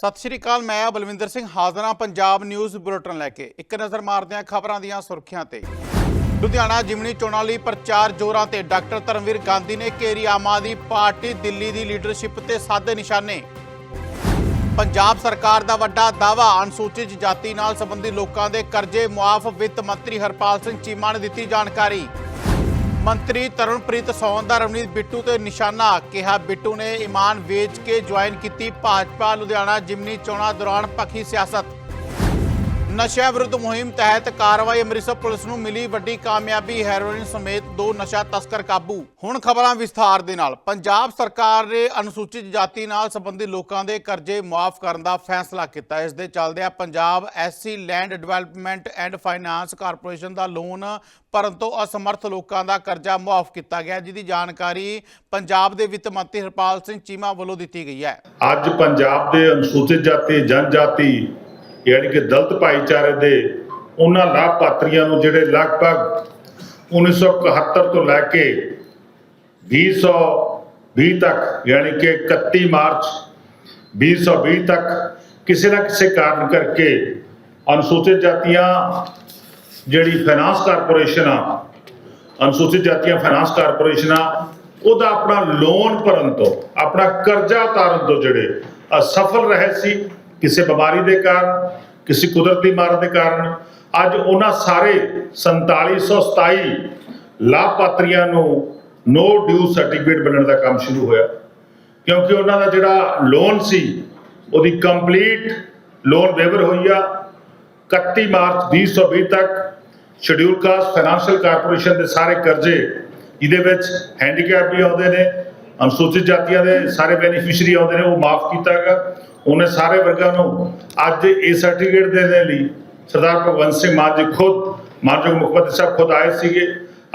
ਸਤਿ ਸ਼੍ਰੀ ਅਕਾਲ, ਮੈਂ ਆ ਬਲਵਿੰਦਰ ਸਿੰਘ, ਹਾਜ਼ਰਾਂ ਪੰਜਾਬ ਨਿਊਜ਼ ਬੁਲੇਟਿਨ ਲੈ ਕੇ। ਇੱਕ ਨਜ਼ਰ ਮਾਰਦੇ ਹਾਂ ਖਬਰਾਂ ਦੀਆਂ ਸੁਰਖੀਆਂ ਤੇ। ਲੁਧਿਆਣਾ ਜਿਮਨੀ ਚੋਣਾਂ ਲਈ ਪ੍ਰਚਾਰ ਜ਼ੋਰਾਂ ਤੇ। ਡਾਕਟਰ ਧਰਮਵੀਰ ਗਾਂਧੀ ਨੇ ਘੇਰੀ ਆਮ ਆਦਮੀ ਪਾਰਟੀ ਦਿੱਲੀ ਦੀ ਲੀਡਰਸ਼ਿਪ ਤੇ ਸਾਦੇ ਨਿਸ਼ਾਨੇ। ਪੰਜਾਬ ਸਰਕਾਰ ਦਾ ਵੱਡਾ ਦਾਅਵਾ ਅਨੁਸੂਚਿਤ ਜਾਤੀ ਨਾਲ ਸੰਬੰਧਿਤ ਲੋਕਾਂ ਦੇ ਕਰਜ਼ੇ ਮੁਆਫ। ਵਿੱਤ ਮੰਤਰੀ ਹਰਪਾਲ ਸਿੰਘ ਚੀਮਾ ਨੇ ਦਿੱਤੀ ਜਾਣਕਾਰੀ। ਮੰਤਰੀ ਤਰਨਪ੍ਰੀਤ ਸੌਨ ਦਾ ਰਵਨੀਤ ਬਿੱਟੂ ਤੇ ਨਿਸ਼ਾਨਾ ਕਿਹਾ, ਬਿੱਟੂ ਨੇ ਇਮਾਨ ਵੇਚ ਕੇ ਜੁਆਇਨ ਕੀਤੀ ਭਾਜਪਾ ਲੁਧਿਆਣਾ ਜਿਮਨੀ ਚੋਣਾਂ ਦੌਰਾਨ ਪੱਖੀ ਸਿਆਸਤ। ਨਸ਼ਾ ਵਿਰੁੱਧ ਮੁਹਿੰਮ ਤਹਿਤ ਕਾਰਵਾਈ ਅੰਮ੍ਰਿਤਸਰ ਪੁਲਿਸ ਨੂੰ ਮਿਲੀ ਵੱਡੀ ਕਾਮਯਾਬੀ, ਹੈਰੋਇਨ ਸਮੇਤ ਦੋ ਨਸ਼ਾ ਤਸਕਰ ਕਾਬੂ। ਹੁਣ ਖਬਰਾਂ ਵਿਸਥਾਰ ਦੇ ਨਾਲ। ਪੰਜਾਬ ਸਰਕਾਰ ਨੇ ਅਨੁਸੂਚਿਤ ਜਾਤੀ ਨਾਲ ਸੰਬੰਧਿਤ ਲੋਕਾਂ ਦੇ ਕਰਜ਼ੇ ਮੁਆਫ ਕਰਨ ਦਾ ਫੈਸਲਾ ਕੀਤਾ। ਇਸ ਦੇ ਚੱਲਦਿਆਂ Punjab SC land development and finance corporation the loan ਭਰਨ ਤੋਂ ਅਸਮਰਥ ਲੋਕਾਂ ਦਾ ਕਰਜ਼ਾ ਮੁਆਫ ਕੀਤਾ ਗਿਆ, ਜਿਹਦੀ ਜਾਣਕਾਰੀ ਪੰਜਾਬ ਦੇ ਵਿੱਤ ਮੰਤਰੀ ਹਰਪਾਲ ਸਿੰਘ ਚੀਮਾ ਵੱਲੋਂ ਦਿੱਤੀ ਗਈ ਹੈ। ਅੱਜ ਪੰਜਾਬ ਦੇ ਅਨੁਸੂਚਿਤ ਜਾਤੀ, ਜਨਜਾਤੀ ਯਾਨੀ ਕਿ ਦਲਤ ਭਾਈਚਾਰੇ ਦੇ ਉਹਨਾਂ ਲਾਭਪਾਤਰੀਆਂ ਨੂੰ ਜਿਹੜੇ ਲਗਭਗ 1971 ਤੋਂ ਲੈ ਕੇ 2020 ਤੱਕ, ਯਾਨੀ ਕਿ 31 ਮਾਰਚ 2020 ਤੱਕ ਕਿਸੇ ਨਾ ਕਿਸੇ ਕਾਰਨ ਕਰਕੇ ਅਨੁਸੂਚਿਤ ਜਾਤੀਆਂ ਜਿਹੜੀ ਫਾਈਨਾਂਸ ਕਾਰਪੋਰੇਸ਼ਨ ਆ, ਅਨੁਸੂਚਿਤ ਜਾਤੀਆਂ ਫਾਈਨਾਂਸ ਕਾਰਪੋਰੇਸ਼ਨ ਆ, ਉਹਦਾ ਆਪਣਾ ਲੋਨ ਭਰਨ ਤੋਂ, ਆਪਣਾ ਕਰਜ਼ਾ ਉਤਾਰਨ ਤੋਂ ਜਿਹੜੇ ਅਸਫਲ ਰਹੇ ਸੀ ਕਿਸੇ ਬਿਮਾਰੀ ਦੇ ਕਾਰਨ, ਕਿਸੇ ਕੁਦਰਤੀ ਮਾਰ ਦੇ ਕਾਰਨ, ਅੱਜ ਉਹਨਾਂ ਸਾਰੇ 4727 ਲਾਭਪਾਤਰੀਆਂ ਨੂੰ ਨੋ ਡਿਊ ਸਰਟੀਫਿਕੇਟ ਬਣਨ ਦਾ ਕੰਮ ਸ਼ੁਰੂ ਹੋਇਆ। ਕਿਉਂਕਿ ਉਹਨਾਂ ਦਾ ਜਿਹੜਾ ਲੋਨ ਸੀ, ਉਹਦੀ ਕੰਪਲੀਟ ਲੋਨ ਵੇਵਰ ਹੋਈ ਆ। 31 ਮਾਰਚ 2020 ਤੱਕ ਸ਼ਡਿਊਲ ਕਾਸਟ ਫਾਈਨੈਂਸ਼ੀਅਲ ਕਾਰਪੋਰੇਸ਼ਨ ਦੇ ਸਾਰੇ ਕਰਜ਼ੇ ਇਹਦੇ ਵਿੱਚ ਹੈਂਡੀਕੈਪ ਵੀ ਆਉਂਦੇ ਨੇ, ਅਨੁਸੂਚਿਤ ਜਾਤੀਆਂ ਦੇ ਸਾਰੇ ਬੈਨੀਫੀਸ਼ੀਅਰੀ ਆਉਂਦੇ ਨੇ, ਉਹ ਮਾਫ ਕੀਤਾ ਹੈਗਾ ਉਹਨੇ ਸਾਰੇ ਵਰਗਾਂ ਨੂੰ ਅੱਜ ਇਹ ਸਰਟੀਫਿਕੇਟ ਦੇਣ ਦੇ ਲਈ ਸਰਦਾਰ ਭਗਵੰਤ ਸਿੰਘ ਮਾਨ ਜੀ ਖੁਦ ਮਾਨਯੋਗ ਮੁੱਖ ਮੰਤਰੀ ਸਾਹਿਬ ਖੁਦ ਆਏ ਸੀਗੇ।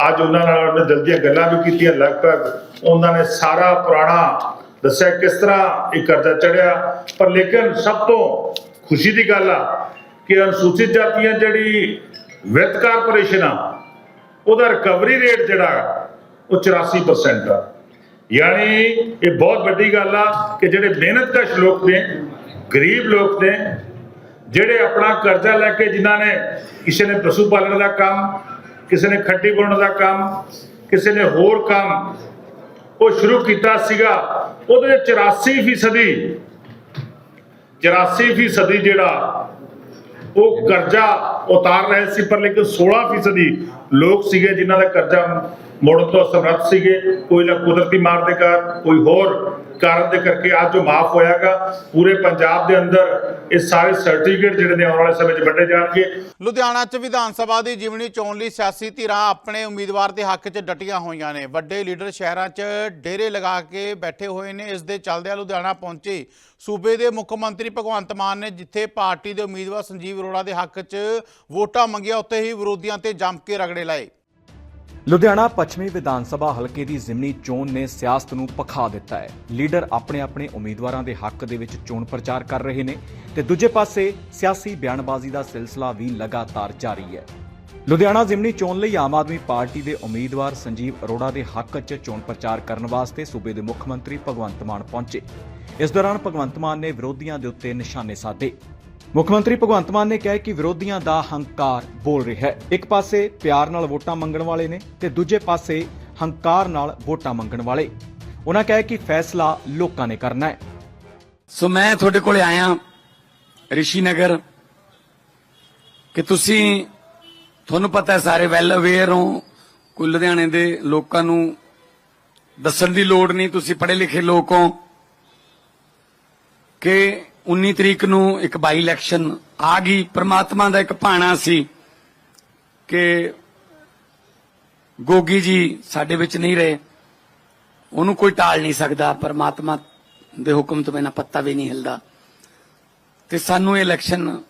ਅੱਜ ਉਹਨਾਂ ਨਾਲ ਉਹਨੇ ਦਿਲ ਦੀਆਂ ਗੱਲਾਂ ਵੀ ਕੀਤੀਆਂ। ਲਗਭਗ ਉਹਨਾਂ ਨੇ ਸਾਰਾ ਪੁਰਾਣਾ ਦੱਸਿਆ ਕਿਸ ਤਰ੍ਹਾਂ ਇਹ ਕਰਜ਼ਾ ਚੜਿਆ ਪਰ ਲੇਕਿਨ ਸਭ ਤੋਂ ਖੁਸ਼ੀ ਦੀ ਗੱਲ ਆ ਕਿ ਅਨੁਸੂਚਿਤ ਜਾਤੀਆਂ ਜਿਹੜੀ ਵਿੱਤ ਕਾਰਪੋਰੇਸ਼ਨ ਆ, ਉਹਦਾ ਰਿਕਵਰੀ ਰੇਟ ਜਿਹੜਾ ਉਹ 84% ਆ। ਯਾਨੀ ਇਹ ਬਹੁਤ ਵੱਡੀ ਗੱਲ ਆ ਕਿ ਜਿਹੜੇ ਮਿਹਨਤਕਸ਼ ਲੋਕ ਨੇ, ਗਰੀਬ ਲੋਕ ਨੇ, ਜਿਹੜੇ ਆਪਣਾ ਕਰਜ਼ਾ ਲੈ ਕੇ ਜਿਨ੍ਹਾਂ ਨੇ ਕਿਸੇ ਨੇ ਪਸ਼ੂ ਪਾਲਣ ਦਾ ਕੰਮ, ਕਿਸੇ ਨੇ ਖੱਡੀ ਬਣਾਉਣ ਦਾ ਕੰਮ, ਕਿਸੇ ਨੇ ਹੋਰ ਕੰਮ, ਉਹ ਸ਼ੁਰੂ ਕੀਤਾ ਸੀਗਾ, ਉਹਦੇ 84 ਫੀਸਦੀ 84 ਫੀਸਦੀ ਜਿਹੜਾ ਉਹ ਕਰਜ਼ਾ ਉਤਾਰ ਰਹੇ ਸੀ, ਪਰ ਲੇਕਿਨ 16 ਫੀਸਦੀ ਲੋਕ ਸੀਗੇ ਜਿਨ੍ਹਾਂ ਦਾ ਕਰਜ਼ਾ ਮੋੜਨ ਤੋਂ ਅਸਮਰੱਥ ਸੀਗੇ। ਕੋਈ ਨਾ ਕੁਦਰਤੀ ਮਾਰ ਦੇ ਕਾਰਨ ਕੋਈ ਹੋਰ ਕਾਰਨ ਦੇ ਕਰਕੇ ਅੱਜ ਉਹ ਮਾਫ ਹੋਇਆਗਾ। ਪੂਰੇ ਪੰਜਾਬ ਦੇ ਅੰਦਰ ਇਹ ਸਾਰੇ ਸਰਟੀਫਿਕੇਟ ਜਿਹੜੇ ਨੇ ਆਉਣ ਵਾਲੇ ਸਮੇਂ 'ਚ ਵੰਡੇ ਜਾਣਗੇ। ਲੁਧਿਆਣਾ 'ਚ ਵਿਧਾਨ ਸਭਾ ਦੀ ਜਿਮਣੀ ਚੋਣ ਲਈ ਸਿਆਸੀ ਧਿਰਾਂ ਆਪਣੇ ਉਮੀਦਵਾਰ ਦੇ ਹੱਕ 'ਚ ਡਟੀਆਂ ਹੋਈਆਂ ਨੇ। ਵੱਡੇ ਲੀਡਰ ਸ਼ਹਿਰਾਂ 'ਚ ਡੇਰੇ ਲਗਾ ਕੇ ਬੈਠੇ ਹੋਏ ਨੇ। ਇਸ ਦੇ ਚੱਲਦਿਆਂ ਲੁਧਿਆਣਾ ਪਹੁੰਚੇ ਸੂਬੇ ਦੇ ਮੁੱਖ ਮੰਤਰੀ ਭਗਵੰਤ ਮਾਨ ਨੇ, ਜਿੱਥੇ ਪਾਰਟੀ ਦੇ ਉਮੀਦਵਾਰ ਸੰਜੀਵ ਅਰੋੜਾ ਦੇ ਹੱਕ 'ਚ ਵੋਟਾਂ ਮੰਗੀਆਂ, ਉੱਥੇ ਹੀ ਵਿਰੋਧੀਆਂ ਤੇ ਜੰਮ ਕੇ ਰਗੜ ਲਾਏ। ਲੁਧਿਆਣਾ ਪੱਛਮੀ ਵਿਧਾਨ ਸਭਾ ਹਲਕੇ ਦੀ ਜ਼ਿਮਨੀ ਚੋਣ ਨੇ ਸਿਆਸਤ ਨੂੰ ਪਖਾ ਦਿੱਤਾ ਹੈ। ਲੀਡਰ ਆਪਣੇ ਆਪਣੇ ਉਮੀਦਵਾਰਾਂ ਦੇ ਹੱਕ ਦੇ ਵਿੱਚ ਚੋਣ ਪ੍ਰਚਾਰ ਕਰ ਰਹੇ ਨੇ ਤੇ ਦੂਜੇ ਪਾਸੇ ਸਿਆਸੀ ਬਿਆਨਬਾਜ਼ੀ ਦਾ ਸਿਲਸਿਲਾ ਵੀ ਲਗਾਤਾਰ ਜਾਰੀ ਹੈ। ਲੁਧਿਆਣਾ ਜ਼ਿਮਨੀ ਚੋਣ ਲਈ ਆਮ ਆਦਮੀ ਪਾਰਟੀ ਦੇ ਉਮੀਦਵਾਰ ਸੰਜੀਵ ਅਰੋੜਾ ਦੇ ਹੱਕ 'ਚ ਚੋਣ ਪ੍ਰਚਾਰ ਕਰਨ ਵਾਸਤੇ ਸੂਬੇ ਦੇ ਮੁੱਖ ਮੰਤਰੀ ਭਗਵੰਤ ਮਾਨ ਪਹੁੰਚੇ। ਇਸ ਦੌਰਾਨ ਭਗਵੰਤ ਮਾਨ ਨੇ ਵਿਰੋਧੀਆਂ ਦੇ ਉੱਤੇ ਨਿਸ਼ਾਨੇ ਸਾਧੇ। ਮੁੱਖ ਮੰਤਰੀ ਭਗਵੰਤ ਮਾਨ ਨੇ ਕਿਹਾ ਕਿ ਵਿਰੋਧੀਆਂ ਦਾ ਹੰਕਾਰ ਬੋਲ ਰਿਹਾ ਹੈ। ਇੱਕ ਪਾਸੇ ਪਿਆਰ ਨਾਲ ਵੋਟਾਂ ਮੰਗਣ ਵਾਲੇ ਨੇ ਤੇ ਦੂਜੇ ਪਾਸੇ ਹੰਕਾਰ ਨਾਲ ਵੋਟਾਂ ਮੰਗਣ ਵਾਲੇ। ਉਹਨਾਂ ਕਿਹਾ ਕਿ ਫੈਸਲਾ ਲੋਕਾਂ ਨੇ ਕਰਨਾ ਹੈ। ਸੋ ਮੈਂ ਤੁਹਾਡੇ ਕੋਲੇ ਆਇਆ ਰਿਸ਼ੀ ਨਗਰ ਕਿ ਤੁਸੀਂ, ਤੁਹਾਨੂੰ ਪਤਾ ਹੈ ਸਾਰੇ ਵੈਲ ਅਵੇਅਰ ਹੋ, ਕੋਈ ਲੁਧਿਆਣੇ ਦੇ ਲੋਕਾਂ ਨੂੰ ਦੱਸਣ ਦੀ ਲੋੜ ਨਹੀਂ, ਤੁਸੀਂ ਪੜ੍ਹੇ ਲਿਖੇ ਲੋਕ ਹੋ, ਕਿ 19 ਤਰੀਕ ਨੂੰ ਇੱਕ ਬਾਈ ਇਲੈਕਸ਼ਨ ਆ ਗਈ। ਪ੍ਰਮਾਤਮਾ ਦਾ ਇੱਕ ਭਾਣਾ ਸੀ ਕਿ ਗੋਗੀ ਜੀ ਸਾਡੇ ਵਿੱਚ ਨਹੀਂ ਰਹੇ। ਉਹਨੂੰ ਕੋਈ ਟਾਲ ਨਹੀਂ ਸਕਦਾ। ਪਰਮਾਤਮਾ ਦੇ ਹੁਕਮ ਤੋਂ ਬਿਨਾਂ ਪੱਤਾ ਵੀ ਨਹੀਂ ਹਿਲਦਾ। ਤੇ ਸਾਨੂੰ ਇਹ ਇਲੈਕਸ਼ਨ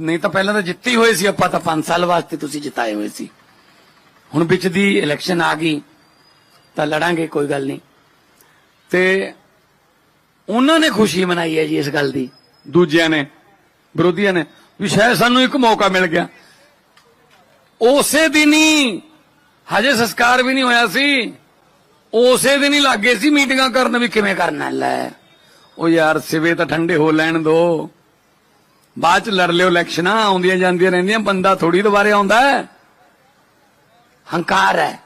ਨਹੀਂ ਤਾਂ ਪਹਿਲਾਂ ਤਾਂ ਜਿੱਤੀ ਹੋਏ ਸੀ। ਆਪਾਂ ਤਾਂ 5 ਸਾਲ ਵਾਸਤੇ ਤੁਸੀਂ ਜਿਤਾਏ ਹੋਏ ਸੀ। ਹੁਣ ਵਿੱਚ ਦੀ ਇਲੈਕਸ਼ਨ ਆ ਗਈ। ਤਾਂ ਲੜਾਂਗੇ, ਕੋਈ ਗੱਲ ਨਹੀਂ। ਤੇ ਉਹਨਾਂ ਨੇ ਖੁਸ਼ੀ ਮਨਾਈ ਹੈ ਜੀ ਇਸ ਗੱਲ ਦੀ। ਦੂਜਿਆਂ ਨੇ, ਵਿਰੋਧੀਆਂ ਨੇ, ਵੀ ਸ਼ਾਇਦ ਸਾਨੂੰ ਇੱਕ ਮੌਕਾ ਮਿਲ ਗਿਆ। ਉਸੇ ਦਿਨ ਹੀ, ਹਜੇ ਸੰਸਕਾਰ ਵੀ ਨਹੀਂ ਹੋਇਆ ਸੀ। ਉਸੇ ਦਿਨ ਹੀ ਲੱਗੇ ਸੀ ਮੀਟਿੰਗਾਂ ਕਰਨ ਵੀ ਕਿਵੇਂ ਕਰਨਾ ਲੈ। ਉਹ ਯਾਰ ਸਿਵੇ ਤਾਂ ਠੰਡੇ ਹੋ ਲੈਣ ਦੋ। ਬਾਅਦ ਚ ਲੜ ਲਿਓ, ਇਲੈਕਸ਼ਨਾਂ ਆਉਂਦੀਆਂ ਜਾਂਦੀਆਂ ਰਹਿੰਦੀਆਂ, ਬੰਦਾ ਥੋੜੀ ਦੁਬਾਰੇ ਆਉਂਦਾ ਹੈ। ਹੰਕਾਰ ਹੈ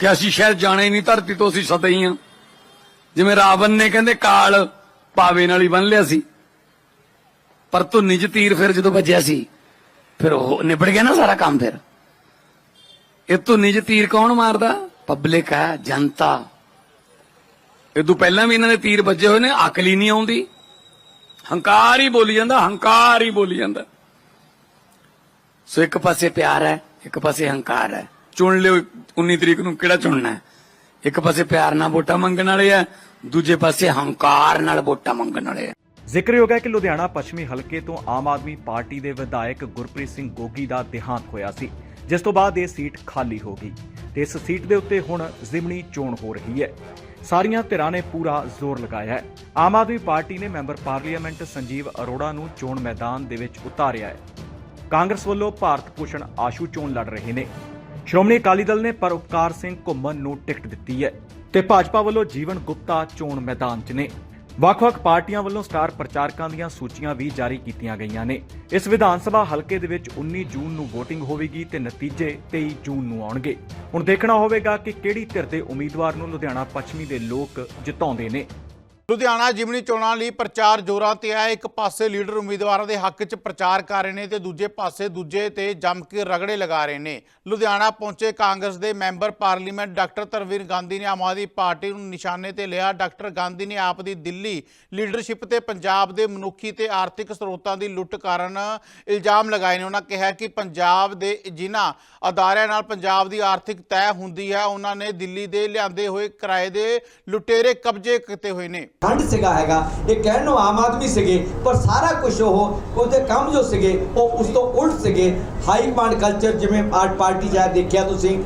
ਕਿ ਅਸੀਂ ਸ਼ਾਇਦ ਜਾਣੇ ਨਹੀਂ, ਧਰਤੀ ਤੋਂ ਅਸੀਂ ਸਦਾ ਹੀ ਹਾਂ। ਜਿਵੇਂ ਰਾਵਣ ਨੇ ਕਹਿੰਦੇ, ਕਾਲ ਪਾਵੇ ਨਾਲ ਹੀ ਬੰਨ ਲਿਆ ਸੀ। ਪਰ ਤੂੰ ਚ ਤੀਰ ਫਿਰ ਜਦੋਂ ਵੱਜਿਆ ਸੀ, ਫਿਰ ਉਹ ਨਿਬੜ ਗਿਆ ਨਾ ਸਾਰਾ ਕੰਮ ਫਿਰ। ਇਹ ਤੋਂ ਚ ਤੀਰ ਕੌਣ ਮਾਰਦਾ? ਪਬਲਿਕ ਹੈ, ਜਨਤਾ। ਇਹ ਤੋਂ ਪਹਿਲਾਂ ਵੀ ਇਹਨਾਂ ਦੇ ਤੀਰ ਵੱਜੇ ਹੋਏ ਨੇ, ਅਕਲ ਹੀ ਨਹੀਂ ਆਉਂਦੀ। ਹੰਕਾਰ ਹੀ ਬੋਲੀ ਜਾਂਦਾ, ਹੰਕਾਰ ਹੀ ਬੋਲੀ ਜਾਂਦਾ। ਸੋ ਇੱਕ ਪਾਸੇ ਪਿਆਰ ਹੈ, ਇੱਕ ਪਾਸੇ ਹੰਕਾਰ ਹੈ। ਚੁਣ ਲਿਓ 19 ਤਰੀਕ ਨੂੰ ਕਿਹੜਾ ਚੁਣਨਾ ਹੈ? ਇੱਕ ਪਾਸੇ ਪਿਆਰ ਨਾਲ ਵੋਟਾਂ ਮੰਗਣ ਵਾਲੇ ਆ ਦੂਜੇ ਪਾਸੇ ਹੰਕਾਰ ਨਾਲ ਵੋਟਾਂ ਮੰਗਣ ਵਾਲੇ ਜ਼ਿਕਰਯੋਗ ਹੈ ਕਿ ਲੁਧਿਆਣਾ ਪੱਛਮੀ ਹਲਕੇ ਤੋਂ ਆਮ ਆਦਮੀ ਪਾਰਟੀ ਦੇ ਵਿਧਾਇਕ ਗੁਰਪ੍ਰੀਤ ਸਿੰਘ ਗੋਗੀ ਦਾ ਦੇਹਾਂਤ ਹੋਇਆ ਸੀ, ਜਿਸ ਤੋਂ ਬਾਅਦ ਇਹ ਸੀਟ ਖਾਲੀ ਹੋ ਗਈ ਤੇ ਇਸ ਸੀਟ ਦੇ ਉੱਤੇ ਹੁਣ ਜ਼ਿਮਨੀ ਚੋਣ ਹੋ ਰਹੀ ਹੈ। ਸਾਰੀਆਂ ਧਿਰਾਂ ਨੇ ਪੂਰਾ ਜ਼ੋਰ ਲਗਾਇਆ ਹੈ। ਆਮ ਆਦਮੀ ਪਾਰਟੀ ਨੇ ਮੈਂਬਰ ਪਾਰਲੀਮੈਂਟ ਸੰਜੀਵ ਅਰੋੜਾ ਨੂੰ ਚੋਣ ਮੈਦਾਨ ਦੇ ਵਿੱਚ ਉਤਾਰਿਆ ਹੈ। ਕਾਂਗਰਸ ਵੱਲੋਂ ਭਾਰਤ ਭੂਸ਼ਣ ਆਸ਼ੂ ਚੋਣ ਲੜ ਰਹੇ ਨੇ। ਸ਼੍ਰੋਮਣੀ ਅਕਾਲੀ ਦਲ ਨੇ ਪਰ ਉਪਕਾਰ ਸਿੰਘ ਘੁੰਮਣ ਨੂੰ ਟਿਕਟ ਦਿੱਤੀ ਹੈ। ਤੇ ਭਾਜਪਾ ਵੱਲੋਂ ਜੀਵਨ ਗੁਪਤਾ ਚੋਣ ਮੈਦਾਨ 'ਚ ਨੇ। ਵੱਖ-ਵੱਖ ਪਾਰਟੀਆਂ ਵੱਲੋਂ ਸਟਾਰ ਪ੍ਰਚਾਰਕਾਂ ਦੀਆਂ ਸੂਚੀਆਂ ਵੀ ਜਾਰੀ ਕੀਤੀਆਂ ਗਈਆਂ ਨੇ। ਇਸ ਵਿਧਾਨ ਸਭਾ ਹਲਕੇ ਦੇ ਵਿੱਚ 19 ਜੂਨ ਨੂੰ VOTING ਹੋਵੇਗੀ ਤੇ ਨਤੀਜੇ 23 ਜੂਨ ਨੂੰ ਆਉਣਗੇ। ਹੁਣ ਦੇਖਣਾ ਹੋਵੇਗਾ ਕਿ ਕਿਹੜੀ ਧਿਰ ਦੇ ਉਮੀਦਵਾਰ ਨੂੰ ਲੁਧਿਆਣਾ ਪੱਛਮੀ ਦੇ ਲੋਕ ਜਿਤਾਉਂਦੇ ਨੇ। ਲੁਧਿਆਣਾ ਜਿਮਨੀ ਚੋਣਾਂ ਲਈ ਪ੍ਰਚਾਰ ਜ਼ੋਰਾਂ ਤੇ ਹੈ ਇੱਕ ਪਾਸੇ ਲੀਡਰ ਉਮੀਦਵਾਰਾਂ ਦੇ ਹੱਕ 'ਚ ਪ੍ਰਚਾਰ ਕਰ ਰਹੇ ਨੇ ਤੇ ਦੂਜੇ ਪਾਸੇ ਦੂਜੇ ਤੇ ਜੰਮ ਕੇ ਰਗੜੇ ਲਗਾ ਰਹੇ ਨੇ। ਲੁਧਿਆਣਾ ਪਹੁੰਚੇ ਕਾਂਗਰਸ ਦੇ member parliament doctor Dharamvir Gandhi ਨੇ ਆਮ ਆਦਮੀ ਪਾਰਟੀ ਨੂੰ ਨਿਸ਼ਾਨੇ ਤੇ ਲਿਆ। ਡਾਕਟਰ ਗਾਂਧੀ ਨੇ ਆਪ ਦੀ ਦਿੱਲੀ ਲੀਡਰਸ਼ਿਪ ਤੇ ਪੰਜਾਬ ਦੇ ਮਨੁੱਖੀ ਤੇ ਆਰਥਿਕ ਸਰੋਤਾਂ ਦੀ ਲੁੱਟ ਕਾਰਨ ਇਲਜ਼ਾਮ ਲਗਾਏ ਨੇ। ਉਹਨਾਂ ਕਿਹਾ ਕਿ ਪੰਜਾਬ ਦੇ ਜਿਨ੍ਹਾਂ ਅਦਾਰਿਆਂ ਨਾਲ ਪੰਜਾਬ ਦੀ ਆਰਥਿਕ ਤੈਅ ਹੁੰਦੀ ਹੈ, ਉਹਨਾਂ ਨੇ ਦਿੱਲੀ ਦੇ ਲਿਆਂਦੇ ਹੋਏ ਕਿਰਾਏ ਦੇ ਲੁਟੇਰੇ ਕਬਜ਼ੇ ਕੀਤੇ ਹੋਏ ਨੇ। ਠੰਡ ਸੀਗਾ ਹੈਗਾ, ਇਹ ਕਹਿਣ ਨੂੰ ਆਮ ਆਦਮੀ ਸੀਗੇ, ਪਰ ਸਾਰਾ ਕੁਝ ਉਹ, ਉਹਦੇ ਕੰਮ ਜੋ ਸੀਗੇ, ਉਹ ਉਸ ਤੋਂ ਉਲਟ ਸੀਗੇ। ਹਾਈ ਕਮਾਂਡ ਕਲਚਰ ਜਿਵੇਂ ਆਰਟ ਪਾਰਟੀ ਜਾਂ ਦੇਖਿਆ ਤੁਸੀਂ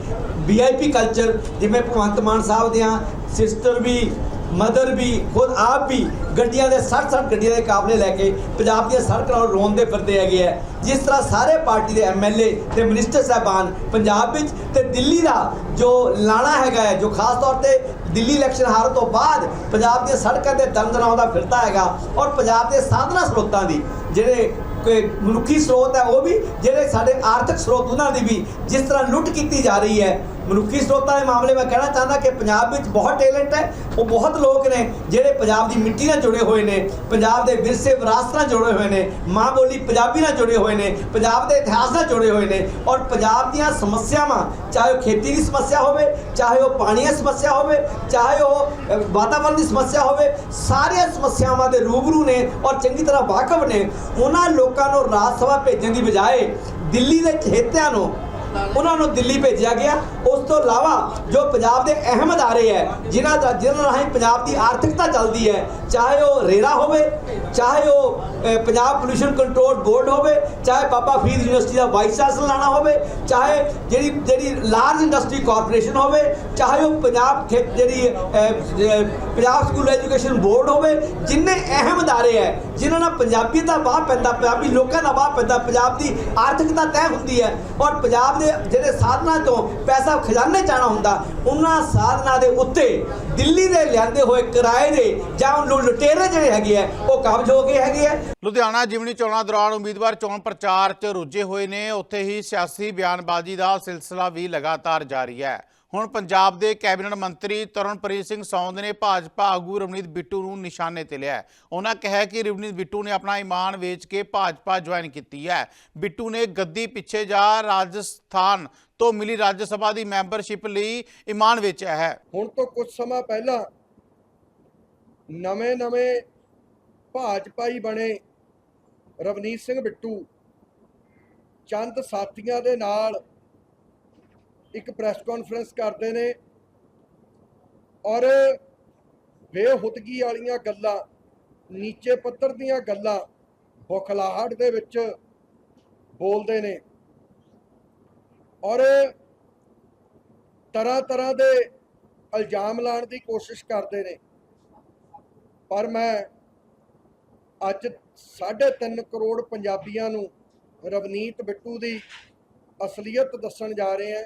ਵੀਆਈਪੀ ਕਲਚਰ ਜਿਵੇਂ ਭਗਵੰਤ ਮਾਨ ਸਾਹਿਬ ਦੀਆਂ ਸਿਸਟਰ ਵੀ ਮਦਰ ਵੀ, ਖੁਦ ਆਪ ਵੀ ਗੱਡੀਆਂ ਦੇ 60-60 ਗੱਡੀਆਂ ਦੇ ਕਾਬਲੇ ਲੈ ਕੇ ਪੰਜਾਬ ਦੀਆਂ ਸੜਕਾਂ ਨੂੰ ਰੋਂਦੇ ਫਿਰਦੇ ਹੈਗੇ ਆ। ਜਿਸ ਤਰ੍ਹਾਂ ਸਾਰੇ ਪਾਰਟੀ ਦੇ ਐਮਐਲਏ ਤੇ ਮਿਨਿਸਟਰ ਸਾਹਿਬਾਨ ਪੰਜਾਬ ਵਿੱਚ ਤੇ ਦਿੱਲੀ ਦਾ ਜੋ ਲਾਣਾ ਹੈਗਾ ਹੈ, ਜੋ ਖਾਸ ਤੌਰ ਤੇ ਦਿੱਲੀ ਇਲੈਕਸ਼ਨ ਹਾਰਨ ਤੋਂ ਬਾਅਦ ਪੰਜਾਬ ਦੀਆਂ ਸੜਕਾਂ ਤੇ ਦੰਦਨਾਉਂਦਾ ਫਿਰਦਾ ਹੈਗਾ ਔਰ ਪੰਜਾਬ ਦੇ ਸਾਧਨਾ ਸਰੋਤਾਂ ਦੀ ਜਿਹੜੇ ਕੋਈ ਮਨੁੱਖੀ ਸਰੋਤ ਹੈ ਉਹ ਵੀ, ਜਿਹੜੇ ਸਾਡੇ ਆਰਥਿਕ ਸਰੋਤ ਉਹਨਾਂ ਦੀ ਵੀ ਜਿਸ ਤਰ੍ਹਾਂ ਲੁੱਟ ਕੀਤੀ ਜਾ ਰਹੀ ਹੈ ਮਨੁੱਖੀ ਸਰੋਤਾਂ ਦੇ ਮਾਮਲੇ ਮੈਂ ਕਹਿਣਾ ਚਾਹੁੰਦਾ ਕਿ ਪੰਜਾਬ ਵਿੱਚ ਬਹੁਤ ਟੈਲੈਂਟ ਹੈ ਉਹ ਬਹੁਤ ਲੋਕ ਨੇ ਜਿਹੜੇ ਪੰਜਾਬ ਦੀ ਮਿੱਟੀ ਨਾਲ ਜੁੜੇ ਹੋਏ ਨੇ ਪੰਜਾਬ ਦੇ ਵਿਰਸੇ ਵਿਰਾਸਤ ਨਾਲ ਜੁੜੇ ਹੋਏ ਨੇ ਮਾਂ ਬੋਲੀ ਪੰਜਾਬੀ ਨਾਲ ਜੁੜੇ ਹੋਏ ਨੇ ਪੰਜਾਬ ਦੇ ਇਤਿਹਾਸ ਨਾਲ ਜੁੜੇ ਹੋਏ ਨੇ ਔਰ ਪੰਜਾਬ ਦੀਆਂ ਸਮੱਸਿਆਵਾਂ ਚਾਹੇ ਉਹ ਖੇਤੀ ਦੀ ਸਮੱਸਿਆ ਹੋਵੇ ਚਾਹੇ ਉਹ ਪਾਣੀ ਦੀ ਸਮੱਸਿਆ ਹੋਵੇ ਚਾਹੇ ਉਹ ਅ, ਵਾਤਾਵਰਣ ਦੀ ਸਮੱਸਿਆ ਹੋਵੇ ਸਾਰੀਆਂ ਸਮੱਸਿਆਵਾਂ ਦੇ ਰੂਬਰੂ ਨੇ ਔਰ ਚੰਗੀ ਤਰ੍ਹਾਂ ਵਾਕਫ ਨੇ। ਉਹਨਾਂ ਲੋਕਾਂ ਨੂੰ ਰਾਜ ਸਭਾ ਭੇਜਣ ਦੀ ਬਜਾਏ ਦਿੱਲੀ ਦੇ ਚਹੇਤਿਆਂ ਨੂੰ ਉਹਨਾਂ ਨੂੰ ਦਿੱਲੀ ਭੇਜਿਆ ਗਿਆ। ਉਸ ਤੋਂ ਇਲਾਵਾ ਜੋ ਪੰਜਾਬ ਦੇ ਅਹਿਮ ਅਦਾਰੇ ਹੈ, ਜਿਨ੍ਹਾਂ ਦਾ ਜਿਨ੍ਹਾਂ ਰਾਹੀਂ ਪੰਜਾਬ ਦੀ ਆਰਥਿਕਤਾ ਚੱਲਦੀ ਹੈ, ਚਾਹੇ ਉਹ ਰੇਰਾ ਹੋਵੇ, ਚਾਹੇ ਉਹ ਪੰਜਾਬ ਪੋਲੂਸ਼ਨ ਕੰਟਰੋਲ ਬੋਰਡ ਹੋਵੇ, ਚਾਹੇ ਬਾਬਾ ਫਰੀਦ ਯੂਨੀਵਰਸਿਟੀ ਦਾ ਵਾਈਸ ਚਾਂਸਲਰ ਲਾਣਾ ਹੋਵੇ, ਚਾਹੇ ਜਿਹੜੀ ਜਿਹੜੀ ਲਾਰਜ ਇੰਡਸਟਰੀ ਕਾਰਪੋਰੇਸ਼ਨ ਹੋਵੇ, ਚਾਹੇ ਉਹ ਪੰਜਾਬ ਖੇ- ਜਿਹੜੀ ਪੰਜਾਬ ਸਕੂਲ ਐਜੂਕੇਸ਼ਨ ਬੋਰਡ ਹੋਵੇ, ਜਿੰਨੇ ਅਹਿਮ ਅਦਾਰੇ ਹੈ, ਜਿਨ੍ਹਾਂ ਨਾਲ ਪੰਜਾਬੀ ਦਾ ਵਾਹ ਪੈਂਦਾ ਪੰਜਾਬੀ ਲੋਕਾਂ ਦਾ ਵਾਹ ਪੈਂਦਾ, ਪੰਜਾਬ ਦੀ ਆਰਥਿਕਤਾ ਤੈਅ ਹੁੰਦੀ ਹੈ, ਔਰ ਪੰਜਾਬ ਦੇ ਜਿਹੜੇ ਸਾਧਨਾਂ ਤੋਂ ਪੈਸਾ ਖਜ਼ਾਨੇ ਜਾਣਾ ਹੁੰਦਾ, ਉਹਨਾਂ ਸਾਧਨਾਂ ਦੇ ਉੱਤੇ ਦਿੱਲੀ ਦੇ ਲਿਆਂਦੇ ਹੋਏ ਕਿਰਾਏ ਦੇ ਜਾਂ ਉਹ ਲੁਟੇਰੇ ਜਿਹੜੇ ਹੈਗੇ ਆ, ਉਹ ਕਬਜ਼ ਹੋ ਗਏ ਹੈਗੇ ਆ। ਲੁਧਿਆਣਾ ਜਿਮਨੀ ਚੋਣਾਂ ਦੌਰਾਨ ਉਮੀਦਵਾਰ ਚੋਣ ਪ੍ਰਚਾਰ 'ਚ ਰੁੱਝੇ ਹੋਏ ਨੇ। ਉੱਥੇ ਹੀ ਸਿਆਸੀ ਬਿਆਨਬਾਜ਼ੀ ਦਾ ਸਿਲਸਿਲਾ ਵੀ ਲਗਾਤਾਰ ਜਾਰੀ ਹੈ। ਹੁਣ ਪੰਜਾਬ ਦੇ ਕੈਬਨਿਟ ਮੰਤਰੀ ਤਰਨਪ੍ਰੀਤ ਸਿੰਘ ਸੌਂਦ ਨੇ ਭਾਜਪਾ ਆਗੂ ਰਵਨੀਤ ਬਿੱਟੂ ਨੂੰ ਨਿਸ਼ਾਨੇ ਤੇ ਲਿਆ ਉਹਨਾਂ ਕਿਹਾ ਕਿ ਰਵਨੀਤ ਬਿੱਟੂ ਨੇ ਆਪਣਾ ਈਮਾਨ ਵੇਚ ਕੇ ਭਾਜਪਾ ਜੁਆਇਨ ਕੀਤੀ ਹੈ। ਬਿੱਟੂ ਨੇ ਗੱਦੀ ਪਿੱਛੇ ਜਾ ਰਾਜਸਥਾਨ ਤੋਂ ਮਿਲੀ ਰਾਜ ਸਭਾ ਦੀ ਮੈਂਬਰਸ਼ਿਪ ਲਈ ਇਮਾਨ ਵੇਚਿਆ ਹੈ। ਹੁਣ ਤੋਂ ਕੁਝ ਸਮਾਂ ਪਹਿਲਾਂ ਨਵੇਂ-ਨਵੇਂ ਭਾਜਪਾਈ ਬਣੇ ਰਵਨੀਤ ਸਿੰਘ ਬਿੱਟੂ ਚੰਦ ਸਾਥੀਆਂ ਦੇ ਨਾਲ ਇੱਕ ਪ੍ਰੈਸ ਕਾਨਫਰੰਸ ਕਰਦੇ ਨੇ ਔਰ ਬੇਹੁਦਗੀ ਵਾਲੀਆਂ ਗੱਲਾਂ, ਨੀਚੇ ਪੱਧਰ ਦੀਆਂ ਗੱਲਾਂ, ਬੁਖਲਾਹਟ ਦੇ ਵਿੱਚ ਬੋਲਦੇ ਨੇ। ਔਰ ਤਰ੍ਹਾਂ ਤਰ੍ਹਾਂ ਦੇ ਇਲਜ਼ਾਮ ਲਾਉਣ ਦੀ ਕੋਸ਼ਿਸ਼ ਕਰਦੇ ਨੇ। ਪਰ ਮੈਂ ਅੱਜ 3.5 ਕਰੋੜ ਪੰਜਾਬੀਆਂ ਨੂੰ ਰਵਨੀਤ ਬਿੱਟੂ ਦੀ ਅਸਲੀਅਤ ਦੱਸਣ ਜਾ ਰਹੇ ਹਾਂ।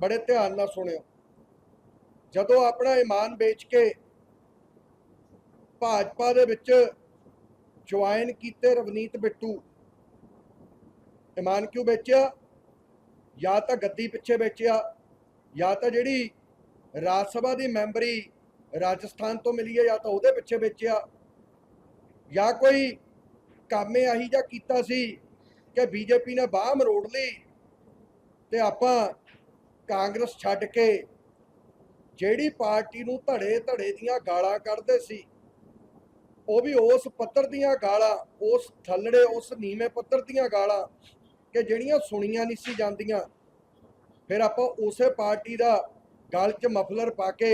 ਬੜੇ ਧਿਆਨ ਨਾਲ ਸੁਣਿਓ। ਜਦੋਂ ਆਪਣਾ ਈਮਾਨ ਵੇਚ ਕੇ ਭਾਜਪਾ ਦੇ ਵਿੱਚ ਜੁਆਇਨ ਕੀਤੇ ਰਵਨੀਤ ਬਿੱਟੂ, ਇਮਾਨ ਕਿਉਂ ਵੇਚਿਆ? ਜਾਂ ਤਾਂ ਗੱਦੀ ਪਿੱਛੇ ਵੇਚਿਆ ਜਾਂ ਤਾਂ ਜਿਹੜੀ ਰਾਜ ਸਭਾ ਦੀ ਮੈਂਬਰੀ ਰਾਜਸਥਾਨ ਤੋਂ ਮਿਲੀ ਹੈ ਜਾਂ ਤਾਂ ਉਹਦੇ ਪਿੱਛੇ ਵੇਚਿਆ ਜਾਂ ਕੋਈ ਕਾਮੇ ਆਹੀ ਜਾਂ ਕੀਤਾ ਸੀ ਕਿ ਬੀਜੇਪੀ ਨੇ ਬਾਹ ਮਰੋੜ ਲਈ ਤੇ ਆਪਾਂ ਕਾਂਗਰਸ ਛੱਡ ਕੇ ਜਿਹੜੀ ਪਾਰਟੀ ਨੂੰ ਧੜੇ ਧੜੇ ਦੀਆਂ ਗਾਲਾਂ ਕੱਢਦੇ ਸੀ, ਉਹ ਵੀ ਉਸ ਪੱਤਰ ਦੀਆਂ ਗਾਲਾਂ, ਉਸ ਥੱਲੜੇ, ਉਸ ਨੀਵੇਂ ਪੱਤਰ ਦੀਆਂ ਗਾਲਾਂ ਕਿ ਜਿਹੜੀਆਂ ਸੁਣੀਆਂ ਨਹੀਂ ਸੀ ਜਾਂਦੀਆਂ, ਫਿਰ ਆਪਾਂ ਉਸੇ ਪਾਰਟੀ ਦਾ ਗਲ 'ਚ ਮਫਲਰ ਪਾ ਕੇ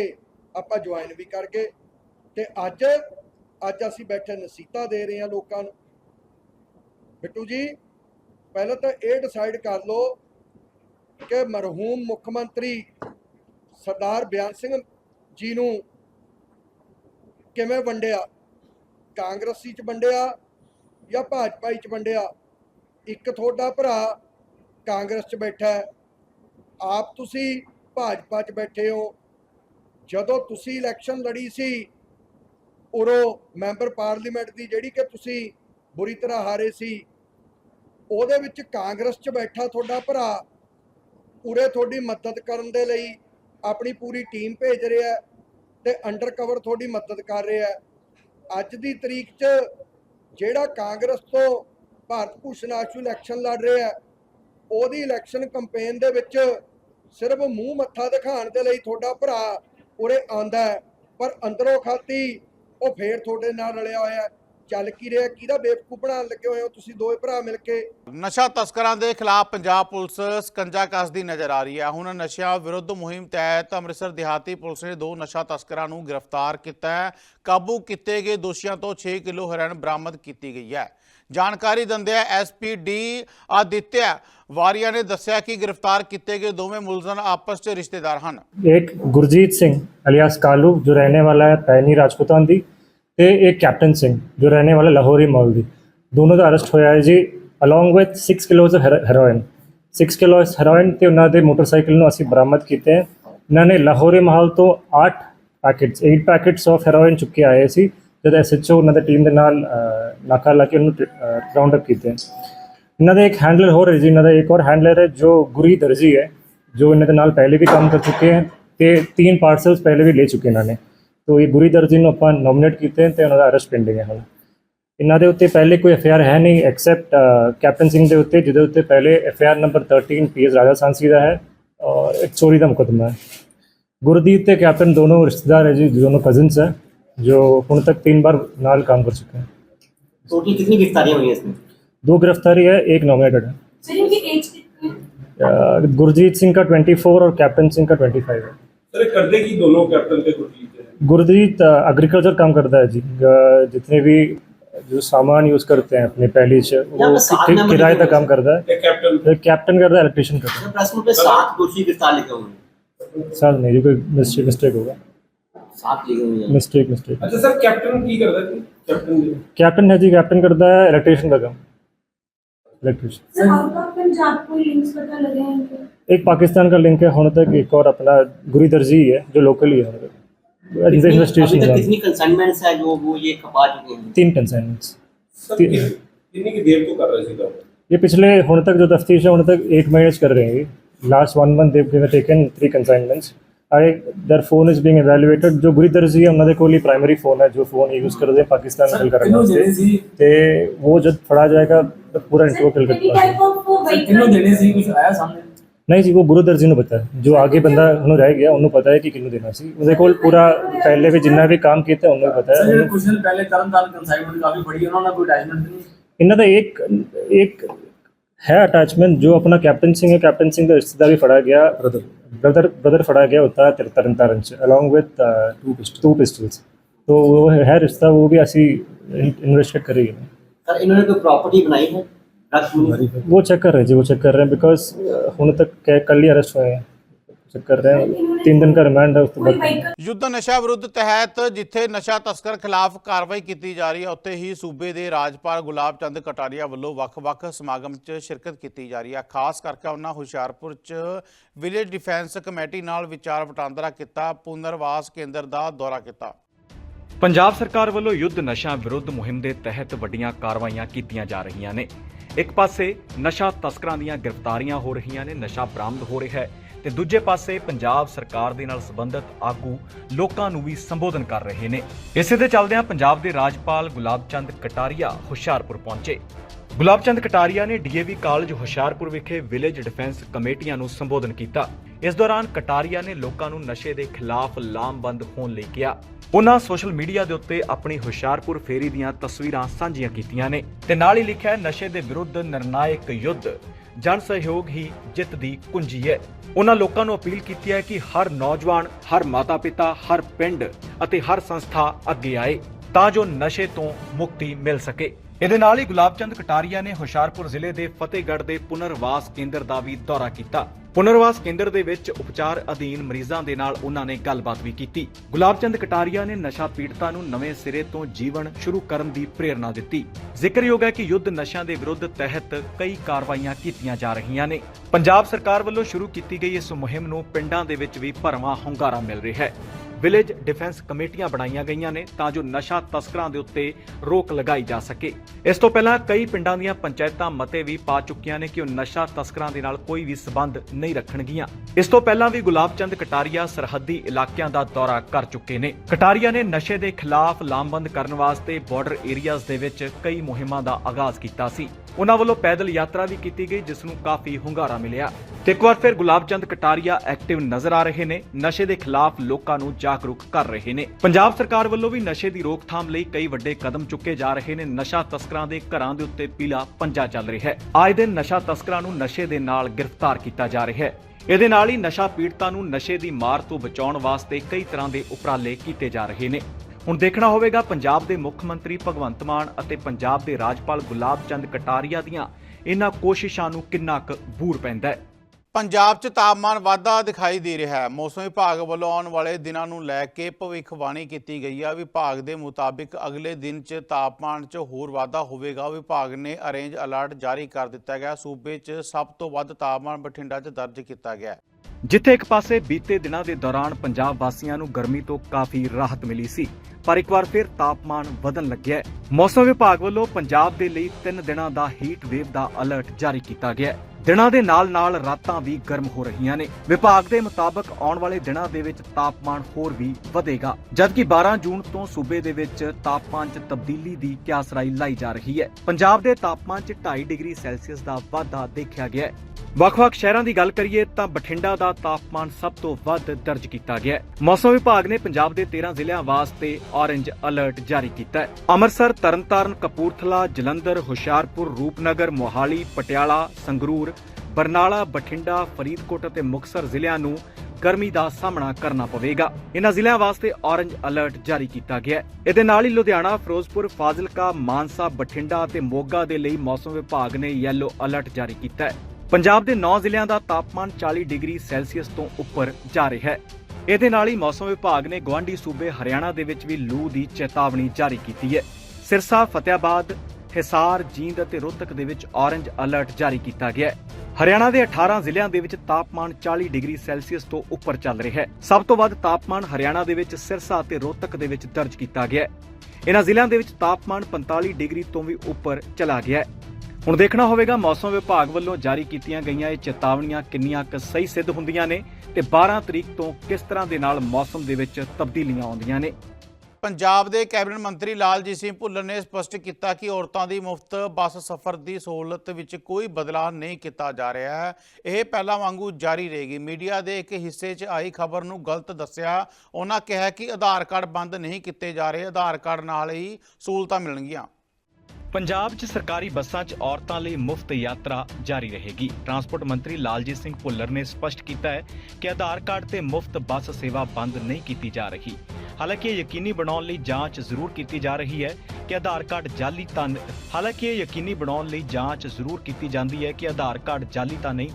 ਆਪਾਂ ਜੁਆਇਨ ਵੀ ਕਰ ਗਏ ਤੇ ਅੱਜ ਅੱਜ ਅਸੀਂ ਬੈਠੇ ਨਸੀਤਾ ਦੇ ਰਹੇ ਹਾਂ ਲੋਕਾਂ ਨੂੰ। ਬਿੱਟੂ ਜੀ, ਪਹਿਲਾਂ ਤਾਂ ਇਹ ਡਿਸਾਈਡ ਕਰ ਲਓ ਕਿ ਮਰਹੂਮ ਮੁੱਖ ਮੰਤਰੀ ਸਰਦਾਰ ਬਿਆਨ ਸਿੰਘ ਜੀ ਨੂੰ ਕਿਵੇਂ ਵੰਡਿਆ? ਕਾਂਗਰਸੀ ਚ ਵੰਡਿਆ ਜਾਂ ਭਾਜਪਾਈ ਚ ਵੰਡਿਆ? ਇੱਕ ਤੁਹਾਡਾ ਭਰਾ ਕਾਂਗਰਸ ਚ ਬੈਠਾ ਹੈ। ਆਪ ਤੁਸੀਂ ਭਾਜਪਾ ਚ ਬੈਠੇ ਹੋ। ਜਦੋਂ ਤੁਸੀਂ ਇਲੈਕਸ਼ਨ ਲੜੀ ਸੀ ਉਦੋਂ ਮੈਂਬਰ ਪਾਰਲੀਮੈਂਟ ਦੀ ਜਿਹੜੀ ਕਿ ਤੁਸੀਂ ਬੁਰੀ ਤਰ੍ਹਾਂ ਹਾਰੇ ਸੀ, ਉਹਦੇ ਵਿੱਚ ਕਾਂਗਰਸ ਚ ਬੈਠਾ ਤੁਹਾਡਾ ਭਰਾ ਉਰੇ ਤੁਹਾਡੀ ਮਦਦ ਕਰਨ ਦੇ ਲਈ ਆਪਣੀ ਪੂਰੀ ਟੀਮ ਭੇਜ ਰਿਹਾ ਹੈ ਤੇ ਅੰਡਰ ਕਵਰ ਤੁਹਾਡੀ ਮਦਦ ਕਰ ਰਿਹਾ ਅੱਜ ਦੀ ਤਰੀਕ 'ਚ ਜਿਹੜਾ ਕਾਂਗਰਸ ਤੋਂ ਭਾਰਤ ਭੂਸ਼ਣ ਆਸ਼ੂ ਇਲੈਕਸ਼ਨ ਲੜ ਰਿਹਾ ਉਹਦੀ ਇਲੈਕਸ਼ਨ ਕੈਂਪੇਨ ਦੇ ਵਿੱਚ ਸਿਰਫ ਮੂੰਹ ਮੱਥਾ ਦਿਖਾਉਣ ਦੇ ਲਈ ਤੁਹਾਡਾ ਭਰਾ ਉਰੇ ਆਂਦਾ ਪਰ ਅੰਦਰੋਂ ਖਾਤੀ ਉਹ ਫੇਰ ਤੁਹਾਡੇ ਨਾਲ ਰਲਿਆ ਹੋਇਆ ਚੱਲ ਕੀ ਰਿਹਾ? ਕਿਹਦਾ ਬੇਵਕੂਫ ਬਣਾਉਣ ਲੱਗੇ ਹੋਏ ਹੋ ਤੁਸੀਂ ਦੋਵੇਂ ਭਰਾ ਮਿਲ ਕੇ? ਨਸ਼ਾ ਤਸਕਰਾਂ ਦੇ ਖਿਲਾਫ ਪੰਜਾਬ ਪੁਲਿਸ ਸਕੰਜਾ ਕੱਸਦੀ ਨਜ਼ਰ ਆ ਰਹੀ ਹੈ। ਹੁਣ ਨਸ਼ਿਆਂ ਵਿਰੁੱਧ ਮੁਹਿੰਮ ਤਹਿਤ ਅੰਮ੍ਰਿਤਸਰ ਦਿਹਾਤੀ ਪੁਲਿਸ ਨੇ ਦੋ ਨਸ਼ਾ ਤਸਕਰਾਂ ਨੂੰ ਗ੍ਰਿਫਤਾਰ ਕੀਤਾ ਹੈ। ਕਾਬੂ ਕੀਤੇ ਗਏ ਦੋਸ਼ੀਆਂ ਤੋਂ 6 ਕਿਲੋ ਹੈਰੋਇਨ ਬਰਾਮਦ ਕੀਤੀ ਗਈ ਹੈ। ਜਾਣਕਾਰੀ ਦਿੰਦਿਆਂ ਐਸਪੀ ਡੀ ਆਦਿਤਿਆ ਵਾਰੀਆ ਨੇ ਦੱਸਿਆ ਕਿ ਗ੍ਰਿਫਤਾਰ ਕੀਤੇ ਗਏ ਦੋਵੇਂ ਮੁਲਜ਼ਮ ਆਪਸ ਵਿੱਚ ਰਿਸ਼ਤੇਦਾਰ ਹਨ। ਇੱਕ ਗੁਰਜੀਤ ਸਿੰਘ, ਅਲਿਆਸ ਕਾਲੂ, ਜੋ ਰਹਿਣੇ ਵਾਲਾ ਹੈ ਪੈਣੀ ਰਾਜਪੂਤਾਨ ਦੀ, ਤੇ ਇੱਕ ਕੈਪਟਨ ਸਿੰਘ, ਜੋ ਰਹਿਣੇ ਵਾਲਾ ਲਾਹੌਰੀ ਮੌਲ ਦੀ। ਦੋਨੋਂ ਦਾ ਅਰੈਸਟ ਹੋਇਆ ਹੈ ਜੀ along with 6 kilo heroin 6 kilo heroin ਤੇ ਉਹਨਾਂ ਦੇ ਮੋਟਰਸਾਈਕਲ ਨੂੰ ਅਸੀਂ ਬਰਾਮਦ ਕੀਤੇ ਹਨ ਇਹਨਾਂ ਨੇ ਲਾਹੌਰੀ ਮਹਲ ਤੋਂ 8 ਪੈਕੇਟਸ 8 ਪੈਕੇਟਸ ਆਫ ਹੈਰੋਇਨ ਚੁੱਕੇ ਆਏ ਸੀ। ਜਦ ਐਸਐਚਓ ਉਹਨਾਂ ਦੇ ਟੀਮ ਦੇ ਨਾਲ ਨਾਕਾ ਲਾ ਕੇ ਉਹਨੂੰ ਰਾਉਂਡ ਅਪ ਕੀਤੇ। ਇਹਨਾਂ ਦਾ ਇੱਕ ਹੈਂਡਲਰ ਹੋਰ ਹੈ ਜੀ, ਇਹਨਾਂ ਦਾ ਇੱਕ ਹੋਰ ਹੈਂਡਲਰ ਹੈ ਜੋ ਗੁਰੀ ਦਰਜੀ ਹੈ, ਜੋ ਇਹਨਾਂ ਦੇ ਨਾਲ ਪਹਿਲੇ ਵੀ ਕੰਮ ਕਰ ਚੁੱਕੇ ਹਨ ਤੇ ਤਿੰਨ ਪਾਰਸਲਸ ਪਹਿਲੇ ਵੀ ਲੈ ਚੁੱਕੇ ਇਹਨਾਂ ਨੇ। ਤੋ ਇਹ ਗੁਰੀ ਦਰਜੀ ਨੂੰ ਆਪਾਂ ਨੋਮੀਨੇਟ ਕੀਤੇ ਹਨ ਤੇ ਉਹਨਾਂ ਦਾ ਅਰੈਸਟ ਪੈਂਡਿੰਗ ਹੈ ਹੁਣ। ਇਹਨਾਂ ਦੇ ਉੱਤੇ ਪਹਿਲੇ ਕੋਈ ਐਫਆਈਆਰ ਹੈ ਨਹੀਂ ਐਕਸੈਪਟ ਕੈਪਟਨ ਸਿੰਘ ਦੇ ਉੱਤੇ, ਜਿਹਦੇ ਉੱਤੇ ਪਹਿਲੇ ਐਫਆਈਆਰ ਨੰਬਰ 13 ਪੀਐਸ ਰਾਜਾ ਸਾਂਸੀ ਦਾ ਹੈ ਔਰ ਇੱਕ ਚੋਰੀ ਦਾ ਮੁਕੱਦਮਾ ਹੈ। ਗੁਰਦੀਪ ਤੇ ਕੈਪਟਨ ਦੋਨੋਂ ਰਿਸ਼ਤੇਦਾਰ ਹੈ ਜੀ, ਦੋਨੋਂ ਕਜ਼ਨਸ ਹੈ। ਜੋ ਹੁਣ ਤੱਕ तीन बार ਨਾਲ काम कर चुके हैं टोटल कितनी गिरफ्तारियां हुई हैं इसमें दो गिरफ्तारी है एक नॉमिनेटेड है सर इनकी एज कितनी है अ, गुरजीत सिंह का 24 और कैप्टन सिंह का 25 है ਸਰ ਇਹ ਕਰਦੇ ਕੀ ਦੋਨੋਂ ਕੈਪਟਨ ਤੇ ਗੁਰਜੀਤ ਹੈ गुरजीत एग्रीकल्चर काम करता है जी अ, जितने भी जो सामान यूज करते हैं अपने पहली से वो यहाँ पे सात कि- नंबर किराए लिखे का काम करता है ਤੇ ਕੈਪਟਨ तो कैप्टन करता है इलेक्ट्रिशियन करता सर प्रेस नोट पे सात दोषी गिरफ्तार लिखे हुए हैं है सर नहीं जी कोई मिस्टेक मिस्टेक होगा सात लिखे हुए हैं मिस्टेक मिस्टेक अच्छा सर कैप्टन की करता है? कैप्टन है जी कैप्टन करता है इलेक्ट्रिशियन का काम। इलेक्ट्रिशियन सर आपका पंजाब को लिंक्स पता लगे हैं एक पाकिस्तान का लिंक है होने तक एक और अपना गुरी दर्जी है जो लोकली है होने तक कितनी कंसाइनमेंट्स है जो वो ये खपा चुके हैं? तीन कंसाइनमेंट्स कितनी की देर तो कर रहे थे ये पिछले होने तक जो तफ्तीश है होने तक एक महीने कर रहे हैं। Last one month they've taken three consignments ਆਏ ਦਰ ਫੋਨ ਇਜ਼ ਬੀਇੰਗ ਇਵੈਲੂਏਟਡ ਜੋ ਬੁਰੀ ਤਰ੍ਹਾਂ ਸੀ ਉਹਨਾਂ ਦੇ ਕੋਲ ਹੀ ਪ੍ਰਾਇਮਰੀ ਫੋਨ ਹੈ ਜੋ ਫੋਨ ਯੂਜ਼ ਕਰਦੇ ਆ ਪਾਕਿਸਤਾਨ ਨਾਲ ਕਰਨ ਵਾਸਤੇ ਤੇ ਉਹ ਜਦ ਫੜਾ ਜਾਏਗਾ ਤਾਂ ਪੂਰਾ ਨੈਟਵਰਕ ਹਿਲ ਕਰਦਾ ਕਿੰਨੋ ਦੇਣੇ ਸੀ ਕੁਝ ਆਇਆ ਸਾਹਮਣੇ ਨਹੀਂ ਜੀ ਉਹ ਗੁਰੂਦਰ ਜੀ ਨੂੰ ਪਤਾ ਜੋ ਅੱਗੇ ਬੰਦਾ ਉਹਨੂੰ ਰਹਿ ਗਿਆ ਉਹਨੂੰ ਪਤਾ ਹੈ ਕਿ ਕਿੰਨੂੰ ਦੇਣਾ ਸੀ ਉਹਦੇ ਕੋਲ ਪੂਰਾ ਪਹਿਲੇ ਵੀ ਜਿੰਨਾ ਵੀ ਕੰਮ ਕੀਤਾ ਉਹਨੂੰ ਪਤਾ ਹੈ ਕੁਝ ਦਿਨ ਪਹਿਲੇ ਕਰਨਦਾਨ ਕੰਸਾਈਨਮੈਂਟ ਕਾਫੀ ਬੜੀ ਉਹਨਾਂ ਨਾਲ ਕੋਈ ਅਟੈਚਮੈਂਟ ਨਹੀਂ ਇਹਨਾਂ ਦਾ ਇੱਕ ਇੱਕ है अटैचमेंट जो अपना कैप्टन सिंह है कैप्टन सिंह का रिश्तेदार भी फड़ा गया ब्रदर ब्रदर ब्रदर फड़ा गया होता है तरन तारण से along with two two pistols तो वो है रिश्ता वो भी ऐसी इन्वेस्टिगेट करेगी सर इन्होंने कोई प्रॉपर्टी बनाई है वो चेक कर रहे हैं जी वो चेक कर रहे हैं बिकॉज होने तक कल ही अरेस्ट हुए हैं ਚੱਕਰ ਰਿਹਾ। ਤਿੰਨ ਦਿਨ ਘਰ ਮੈਂ ਉਸ ਤੋਂ ਬਾਅਦ ਯੁੱਧ ਨਸ਼ਾ ਵਿਰੁੱਧ ਤਹਿਤ ਜਿੱਥੇ ਨਸ਼ਾ ਤਸਕਰ ਖਿਲਾਫ ਕਾਰਵਾਈ ਕੀਤੀ ਜਾ ਰਹੀ ਹੈ ਉੱਥੇ ਹੀ ਸੂਬੇ ਦੇ ਰਾਜਪਾਲ ਗੁਲਾਬ ਚੰਦ ਕਟਾਰੀਆ ਵੱਲੋਂ ਵੱਖ-ਵੱਖ ਸਮਾਗਮ 'ਚ ਸ਼ਿਰਕਤ ਕੀਤੀ ਜਾ ਰਹੀ ਹੈ। ਖਾਸ ਕਰਕੇ ਉਹਨਾਂ ਹੁਸ਼ਿਆਰਪੁਰ 'ਚ ਵਿਲੇਜ ਡਿਫੈਂਸ ਕਮੇਟੀ ਨਾਲ ਵਿਚਾਰ ਵਟਾਂਦਰਾ ਕੀਤਾ ਪੁਨਰਵਾਸ ਕੇਂਦਰ ਦਾ ਦੌਰਾ ਕੀਤਾ। ਪੰਜਾਬ ਸਰਕਾਰ ਵੱਲੋਂ ਯੁੱਧ ਨਸ਼ਾ ਵਿਰੁੱਧ ਮੁਹਿੰਮ ਦੇ ਤਹਿਤ ਵੱਡੀਆਂ ਕਾਰਵਾਈਆਂ ਕੀਤੀਆਂ ਜਾ ਰਹੀਆਂ ਨੇ। ਇੱਕ ਪਾਸੇ ਨਸ਼ਾ ਤਸਕਰਾਂ ਦੀਆਂ ਗ੍ਰਿਫਤਾਰੀਆਂ ਹੋ ਰਹੀਆਂ ਨੇ ਨਸ਼ਾ ਬਰਾਮਦ ਹੋ ਰਿਹਾ ਹੈ। ਤੇ ਦੂਜੇ ਪਾਸੇ ਪੰਜਾਬ ਸਰਕਾਰ ਦੇ ਨਾਲ ਸੰਬੰਧਿਤ ਆਗੂ ਲੋਕਾਂ ਨੂੰ ਵੀ ਸੰਬੋਧਨ ਕਰ ਰਹੇ ਨੇ। ਇਸੇ ਦੇ ਚੱਲਦਿਆਂ ਪੰਜਾਬ ਦੇ ਰਾਜਪਾਲ ਗੁਲਾਬ ਚੰਦ ਕਟਾਰੀਆ ਹੁਸ਼ਿਆਰਪੁਰ ਪਹੁੰਚੇ। ਗੁਲਾਬ ਚੰਦ ਕਟਾਰੀਆ ਨੇ ਡੀਏਵੀ ਕਾਲਜ ਹੁਸ਼ਿਆਰਪੁਰ ਵਿਖੇ ਵਿਲੇਜ ਡਿਫੈਂਸ ਕਮੇਟੀਆਂ ਨੂੰ ਸੰਬੋਧਨ ਕੀਤਾ। ਇਸ ਦੌਰਾਨ ਕਟਾਰੀਆ ਨੇ ਲੋਕਾਂ ਨੂੰ ਨਸ਼ੇ ਦੇ ਖਿਲਾਫ ਲਾਮਬੰਦ ਹੋਣ ਲਈ ਕਿਹਾ। ਉਹਨਾਂ ਸੋਸ਼ਲ ਮੀਡੀਆ ਦੇ ਉੱਤੇ ਆਪਣੀ ਹੁਸ਼ਿਆਰਪੁਰ ਫੇਰੀ ਦੀਆਂ ਤਸਵੀਰਾਂ ਸਾਂਝੀਆਂ ਕੀਤੀਆਂ ਨੇ ਤੇ ਨਾਲ ਹੀ ਲਿਖਿਆ ਨਸ਼ੇ ਦੇ ਵਿਰੁੱਧ ਨਿਰਣਾਇਕ ਯੁੱਧ। ਜਨ ਸਹਿਯੋਗ ਹੀ ਜਿੱਤ ਦੀ ਕੁੰਜੀ ਹੈ। ਉਹਨਾਂ ਲੋਕਾਂ ਨੂੰ ਅਪੀਲ ਕੀਤੀ ਹੈ ਕਿ ਹਰ ਨੌਜਵਾਨ, ਹਰ ਮਾਤਾ-ਪਿਤਾ, ਹਰ ਪਿੰਡ ਅਤੇ ਹਰ ਸੰਸਥਾ ਅੱਗੇ ਆਏ ਤਾਂ ਜੋ ਨਸ਼ੇ ਤੋਂ ਮੁਕਤੀ ਮਿਲ ਸਕੇ। ਇਹਦੇ ਨਾਲ ਹੀ ਗੁਲਾਬਚੰਦ ਕਟਾਰੀਆ ਨੇ ਹੁਸ਼ਿਆਰਪੁਰ ਜ਼ਿਲ੍ਹੇ ਦੇ ਫਤਿਹਗੜ੍ਹ ਦੇ ਪੁਨਰਵਾਸ ਕੇਂਦਰ ਦਾ ਵੀ ਦੌਰਾ ਕੀਤਾ। ਪੁਨਰਵਾਸ ਕੇਂਦਰ ਦੇ ਵਿੱਚ ਉਪਚਾਰ ਅਧੀਨ ਮਰੀਜ਼ਾਂ ਦੇ ਨਾਲ ਉਹਨਾਂ ਨੇ ਗੱਲਬਾਤ ਵੀ ਕੀਤੀ। ਗੁਲਾਬਚੰਦ ਕਟਾਰੀਆ ਨੇ ਨਸ਼ਾ ਪੀੜਤਾਂ ਨੂੰ ਨਵੇਂ ਸਿਰੇ ਤੋਂ ਜੀਵਨ ਸ਼ੁਰੂ ਕਰਨ ਦੀ ਪ੍ਰੇਰਣਾ ਦਿੱਤੀ। ਜ਼ਿਕਰਯੋਗ ਹੈ ਕਿ ਯੁੱਧ ਨਸ਼ਿਆਂ ਦੇ ਵਿਰੁੱਧ ਤਹਿਤ ਕਈ ਕਾਰਵਾਈਆਂ ਕੀਤੀਆਂ ਜਾ ਰਹੀਆਂ ਨੇ। ਪੰਜਾਬ ਸਰਕਾਰ ਵੱਲੋਂ ਸ਼ੁਰੂ ਕੀਤੀ ਗਈ ਇਸ ਮੁਹਿੰਮ ਨੂੰ ਪਿੰਡਾਂ ਦੇ ਵਿੱਚ ਵੀ ਭਰਵਾਂ ਹੁੰਗਾਰਾ ਮਿਲ ਰਿਹਾ ਹੈ। ਵਿਲੇਜ ਡਿਫੈਂਸ ਕਮੇਟੀਆਂ ਬਣਾਈਆਂ ਗਈਆਂ ਨੇ ਤਾਂ ਜੋ ਨਸ਼ਾ ਤਸਕਰਾਂ ਦੇ ਉੱਤੇ ਰੋਕ ਲਗਾਈ ਜਾ ਸਕੇ। ਇਸ ਤੋਂ ਪਹਿਲਾਂ ਕਈ ਪਿੰਡਾਂ ਦੀਆਂ ਪੰਚਾਇਤਾਂ ਮਤੇ ਵੀ ਪਾ ਚੁੱਕੀਆਂ ਨੇ ਕਿ ਉਹ ਨਸ਼ਾ ਤਸਕਰਾਂ ਦੇ ਨਾਲ ਕੋਈ ਵੀ ਸਬੰਧ ਨਹੀਂ ਰੱਖਣਗੀਆਂ। ਇਸ ਤੋਂ ਪਹਿਲਾਂ ਵੀ ਗੁਲਾਬ ਚੰਦ ਕਟਾਰੀਆ ਸਰਹੱਦੀ ਇਲਾਕਿਆਂ ਦਾ ਦੌਰਾ ਕਰ ਚੁੱਕੇ ਨੇ। ਕਟਾਰੀਆ ਨੇ ਨਸ਼ੇ ਦੇ ਖਿਲਾਫ ਲਾਮਬੰਦ ਕਰਨ ਵਾਸਤੇ ਬਾਰਡਰ ਏਰੀਆਜ਼ ਦੇ ਵਿੱਚ ਕਈ ਮੁਹਿੰਮਾਂ ਦਾ ਆਗਾਜ਼ ਕੀਤਾ ਸੀ। ਉਹਨਾਂ ਵੱਲੋਂ ਪੈਦਲ ਯਾਤਰਾ ਵੀ ਕੀਤੀ ਗਈ, ਜਿਸ ਨੂੰ ਕਾਫੀ ਹੁੰਗਾਰਾ ਮਿਲਿਆ। ਤੇ ਇੱਕ ਵਾਰ ਫਿਰ ਗੁਲਾਬਚੰਦ ਕਟਾਰੀਆ ਐਕਟਿਵ ਨਜ਼ਰ ਆ ਰਹੇ ਨੇ, ਨਸ਼ੇ ਦੇ ਖਿਲਾਫ ਲੋਕਾਂ ਨੂੰ ਜਾਗਰੂਕ ਕਰ ਰਹੇ ਨੇ। ਪੰਜਾਬ ਸਰਕਾਰ ਵੱਲੋਂ ਵੀ ਨਸ਼ੇ ਦੀ ਰੋਕਥਾਮ ਲਈ ਕਈ ਵੱਡੇ ਕਦਮ ਚੁੱਕੇ ਜਾ ਰਹੇ ਨੇ। ਨਸ਼ਾ ਤਸਕਰਾਂ ਦੇ ਘਰਾਂ ਦੇ ਉੱਤੇ ਪੀਲਾ ਪੰਜਾ ਚੱਲ ਰਿਹਾ ਹੈ। ਆਏ ਦਿਨ ਨਸ਼ਾ ਤਸਕਰਾਂ ਨੂੰ ਨਸ਼ੇ ਦੇ ਨਾਲ ਗ੍ਰਿਫਤਾਰ ਕੀਤਾ ਜਾ ਰਿਹਾ ਹੈ। ਇਹਦੇ ਨਾਲ ਹੀ ਨਸ਼ਾ ਪੀੜਤਾਂ ਨੂੰ ਨਸ਼ੇ ਦੀ ਮਾਰ ਤੋਂ ਬਚਾਉਣ ਵਾਸਤੇ ਕਈ ਤਰ੍ਹਾਂ ਦੇ ਉਪਰਾਲੇ ਕੀਤੇ ਜਾ ਰਹੇ ਨੇ। ਹੁਣ ਦੇਖਣਾ ਹੋਵੇਗਾ ਪੰਜਾਬ ਦੇ ਮੁੱਖ ਮੰਤਰੀ ਭਗਵੰਤ ਮਾਨ ਅਤੇ ਪੰਜਾਬ ਦੇ ਰਾਜਪਾਲ ਗੁਲਾਬ ਚੰਦ ਕਟਾਰੀਆ ਦੀਆਂ ਇਹਨਾਂ ਕੋਸ਼ਿਸ਼ਾਂ ਨੂੰ ਕਿੰਨਾ ਕੁ ਬੂਰ ਪੈਂਦਾ ਹੈ। ਪੰਜਾਬ 'ਚ ਤਾਪਮਾਨ ਵਾਧਾ ਦਿਖਾਈ ਦੇ ਰਿਹਾ ਹੈ। ਮੌਸਮ ਵਿਭਾਗ ਵੱਲੋਂ ਆਉਣ ਵਾਲੇ ਦਿਨਾਂ ਨੂੰ ਲੈ ਕੇ ਭਵਿੱਖਬਾਣੀ ਕੀਤੀ ਗਈ ਹੈ ਵਿਭਾਗ ਦੇ ਮੁਤਾਬਿਕ ਅਗਲੇ ਦਿਨ 'ਚ ਤਾਪਮਾਨ 'ਚ ਹੋਰ ਵਾਧਾ ਹੋਵੇਗਾ। ਵਿਭਾਗ ਨੇ ਅਰੇਂਜ ਅਲਰਟ ਜਾਰੀ ਕਰ ਦਿੱਤਾ ਗਿਆ। ਸੂਬੇ 'ਚ ਸਭ ਤੋਂ ਵੱਧ ਤਾਪਮਾਨ ਬਠਿੰਡਾ 'ਚ ਦਰਜ ਕੀਤਾ ਗਿਆ ਜਿੱਥੇ ਇੱਕ ਪਾਸੇ ਬੀਤੇ ਦਿਨਾਂ ਦੇ ਦੌਰਾਨ ਪੰਜਾਬ ਵਾਸੀਆਂ ਨੂੰ ਗਰਮੀ ਤੋਂ ਕਾਫੀ ਰਾਹਤ ਮਿਲੀ ਸੀ, ਪਰ ਇੱਕ ਵਾਰ ਫਿਰ ਤਾਪਮਾਨ ਵਧਣ ਲੱਗਿਆ ਹੈ। ਮੌਸਮ ਵਿਭਾਗ ਵੱਲੋਂ ਪੰਜਾਬ ਦੇ ਲਈ 3 ਦਿਨਾਂ ਦਾ ਹੀਟ ਵੇਵ ਦਾ ਅਲਰਟ ਜਾਰੀ ਕੀਤਾ ਗਿਆ ਹੈ। ਦਿਨਾਂ ਦੇ ਨਾਲ-ਨਾਲ ਰਾਤਾਂ ਵੀ ਗਰਮ ਹੋ ਰਹੀਆਂ ਨੇ। ਵਿਭਾਗ ਦੇ ਮੁਤਾਬਕ ਆਉਣ ਵਾਲੇ ਦਿਨਾਂ ਦੇ ਵਿੱਚ ਤਾਪਮਾਨ ਹੋਰ ਵੀ ਵਧੇਗਾ। ਜਦਕਿ 12 ਜੂਨ ਤੋਂ ਸੂਬੇ ਦੇ ਵਿੱਚ ਤਾਪਮਾਨ 'ਚ ਤਬਦੀਲੀ ਦੀ ਕਿਆਸਰਾਈ ਲਾਈ ਜਾ ਰਹੀ ਹੈ। ਪੰਜਾਬ ਦੇ ਤਾਪਮਾਨ 'ਚ 2.5 ਡਿਗਰੀ ਸੈਲਸੀਅਸ ਦਾ ਵਾਧਾ ਦੇਖਿਆ ਗਿਆ ਹੈ। ਵੱਖ-ਵੱਖ ਸ਼ਹਿਰਾਂ ਦੀ ਗੱਲ ਕਰੀਏ ਤਾਂ ਬਠਿੰਡਾ ਦਾ ਤਾਪਮਾਨ ਸਭ ਤੋਂ ਵੱਧ ਦਰਜ ਕੀਤਾ ਗਿਆ ਹੈ। ਮੌਸਮ ਵਿਭਾਗ ਨੇ ਪੰਜਾਬ ਦੇ 13 ਜ਼ਿਲ੍ਹਿਆਂ ਵਾਸਤੇ ਔਰੇਂਜ ਅਲਰਟ ਜਾਰੀ ਕੀਤਾ ਹੈ। ਅੰਮ੍ਰਿਤਸਰ, ਤਰਨਤਾਰਨ, ਕਪੂਰਥਲਾ, ਜਲੰਧਰ, ਹੁਸ਼ਿਆਰਪੁਰ, ਰੂਪਨਗਰ, ਮੋਹਾਲੀ, ਪਟਿਆਲਾ, ਸੰਗਰੂਰ ਬਰਨਾਲਾ, ਬਠਿੰਡਾ, ਫਰੀਦਕੋਟ ਅਤੇ ਮੁਕਸਰ ਜ਼ਿਲ੍ਹਿਆਂ ਨੂੰ ਗਰਮੀ ਦਾ ਸਾਹਮਣਾ ਕਰਨਾ ਪਵੇਗਾ। ਇਹਨਾਂ ਜ਼ਿਲ੍ਹਿਆਂ ਵਾਸਤੇ ਔਰੇਂਜ ਅਲਰਟ ਜਾਰੀ ਕੀਤਾ ਗਿਆ ਹੈ। ਇਹਦੇ ਨਾਲ ਹੀ ਲੁਧਿਆਣਾ, ਫਿਰੋਜ਼ਪੁਰ, ਫਾਜ਼ਿਲਕਾ, ਮਾਨਸਾ, ਬਠਿੰਡਾ ਅਤੇ ਮੋਗਾ ਦੇ ਲਈ ਮੌਸਮ ਵਿਭਾਗ ਨੇ ਯੈਲੋ ਅਲਰਟ ਜਾਰੀ ਕੀਤਾ ਹੈ। ਪੰਜਾਬ ਦੇ 9 ਜ਼ਿਲ੍ਹਿਆਂ ਦਾ ਤਾਪਮਾਨ 40 ਡਿਗਰੀ ਸੈਲਸੀਅਸ ਤੋਂ ਉੱਪਰ ਜਾ ਰਿਹਾ ਹੈ। ਇਹਦੇ ਨਾਲ ਹੀ ਮੌਸਮ ਵਿਭਾਗ ਨੇ ਗਵਾਂਢੀ ਸੂਬੇ ਹਰਿਆਣਾ ਦੇ ਵਿੱਚ ਵੀ ਲੂ ਦੀ ਚੇਤਾਵਨੀ ਜਾਰੀ ਕੀਤੀ ਹੈ। ਸਿਰਸਾ, ਫਤਿਆਬਾਦ ਹਿਸਾਰ ਜੀਂਦ ਅਤੇ ਰੋਹਤਕ ਦੇ ਵਿੱਚ ਔਰੰਜ ਅਲਰਟ ਜਾਰੀ ਕੀਤਾ ਗਿਆ ਹੈ। ਹਰਿਆਣਾ ਦੇ 18 ਜ਼ਿਲ੍ਹਿਆਂ ਦੇ ਵਿੱਚ ਤਾਪਮਾਨ 40 ਡਿਗਰੀ ਸੈਲਸੀਅਸ ਤੋਂ ਉੱਪਰ ਚੱਲ ਰਿਹਾ ਹੈ। ਸਭ ਤੋਂ ਵੱਧ ਤਾਪਮਾਨ ਹਰਿਆਣਾ ਦੇ ਵਿੱਚ ਸਿਰਸਾ ਅਤੇ ਰੋਹਤਕ ਦੇ ਵਿੱਚ ਦਰਜ ਕੀਤਾ ਗਿਆ ਹੈ। ਇਹਨਾਂ ਜ਼ਿਲ੍ਹਿਆਂ ਦੇ ਵਿੱਚ ਤਾਪਮਾਨ 45 ਡਿਗਰੀ ਤੋਂ ਵੀ ਉੱਪਰ ਚਲਾ ਗਿਆ ਹੈ। ਹੁਣ ਦੇਖਣਾ ਹੋਵੇਗਾ, ਮੌਸਮ ਵਿਭਾਗ ਵੱਲੋਂ ਜਾਰੀ ਕੀਤੀਆਂ ਗਈਆਂ ਇਹ ਚੇਤਾਵਨੀਆਂ ਕਿੰਨੀਆਂ ਕੁ ਸਹੀ ਸਿੱਧ ਹੁੰਦੀਆਂ ਨੇ ਤੇ 12 ਤਰੀਕ ਤੋਂ ਕਿਸ ਤਰ੍ਹਾਂ ਦੇ ਨਾਲ ਮੌਸਮ ਦੇ ਵਿੱਚ ਤਬਦੀਲੀਆਂ ਆਉਂਦੀਆਂ ਨੇ। ਪੰਜਾਬ ਦੇ ਕੈਬਨਿਟ ਮੰਤਰੀ ਲਾਲਜੀਤ ਸਿੰਘ ਭੁੱਲਰ ਨੇ ਸਪਸ਼ਟ ਕੀਤਾ ਕਿ ਔਰਤਾਂ ਦੀ ਮੁਫਤ ਬੱਸ ਸਫ਼ਰ ਦੀ ਸਹੂਲਤ ਵਿੱਚ ਕੋਈ ਬਦਲਾਅ ਨਹੀਂ ਕੀਤਾ ਜਾ ਰਿਹਾ ਹੈ। ਇਹ ਪਹਿਲਾਂ ਵਾਂਗੂ ਜਾਰੀ ਰਹੇਗੀ। ਮੀਡੀਆ ਦੇ ਇੱਕ ਹਿੱਸੇ 'ਚ ਆਈ ਖਬਰ ਨੂੰ ਗਲਤ ਦੱਸਿਆ। ਉਹਨਾਂ ਕਿਹਾ ਕਿ ਆਧਾਰ ਕਾਰਡ ਬੰਦ ਨਹੀਂ ਕੀਤੇ ਜਾ ਰਹੇ। ਆਧਾਰ ਕਾਰਡ ਨਾਲ ਹੀ ਸਹੂਲਤਾਂ ਮਿਲਣਗੀਆਂ। ਪੰਜਾਬ 'ਚ ਸਰਕਾਰੀ ਬੱਸਾਂ 'ਚ ਔਰਤਾਂ ਲਈ ਮੁਫਤ ਯਾਤਰਾ ਜਾਰੀ ਰਹੇਗੀ। ਟਰਾਂਸਪੋਰਟ ਮੰਤਰੀ ਲਾਲਜੀਤ ਸਿੰਘ ਭੁੱਲਰ ਨੇ ਸਪਸ਼ਟ ਕੀਤਾ ਹੈ ਕਿ ਆਧਾਰ ਕਾਰਡ ਤੇ ਮੁਫਤ ਬੱਸ ਸੇਵਾ ਬੰਦ ਨਹੀਂ ਕੀਤੀ ਜਾ ਰਹੀ। ਹਾਲਾਂਕਿ ਇਹ ਯਕੀਨੀ ਬਣਾਉਣ ਲਈ ਜਾਂਚ ਜ਼ਰੂਰ ਕੀਤੀ ਜਾ ਰਹੀ ਹੈ ਕਿ ਆਧਾਰ ਕਾਰਡ ਜਾਲੀ ਤਾਂ ਨ- ਹਾਲਾਂਕਿ ਇਹ ਯਕੀਨੀ ਬਣਾਉਣ ਲਈ ਜਾਂਚ ਜ਼ਰੂਰ ਕੀਤੀ ਜਾਂਦੀ ਹੈ ਕਿ ਆਧਾਰ ਕਾਰਡ ਜਾਲੀ ਤਾਂ ਨਹੀਂ,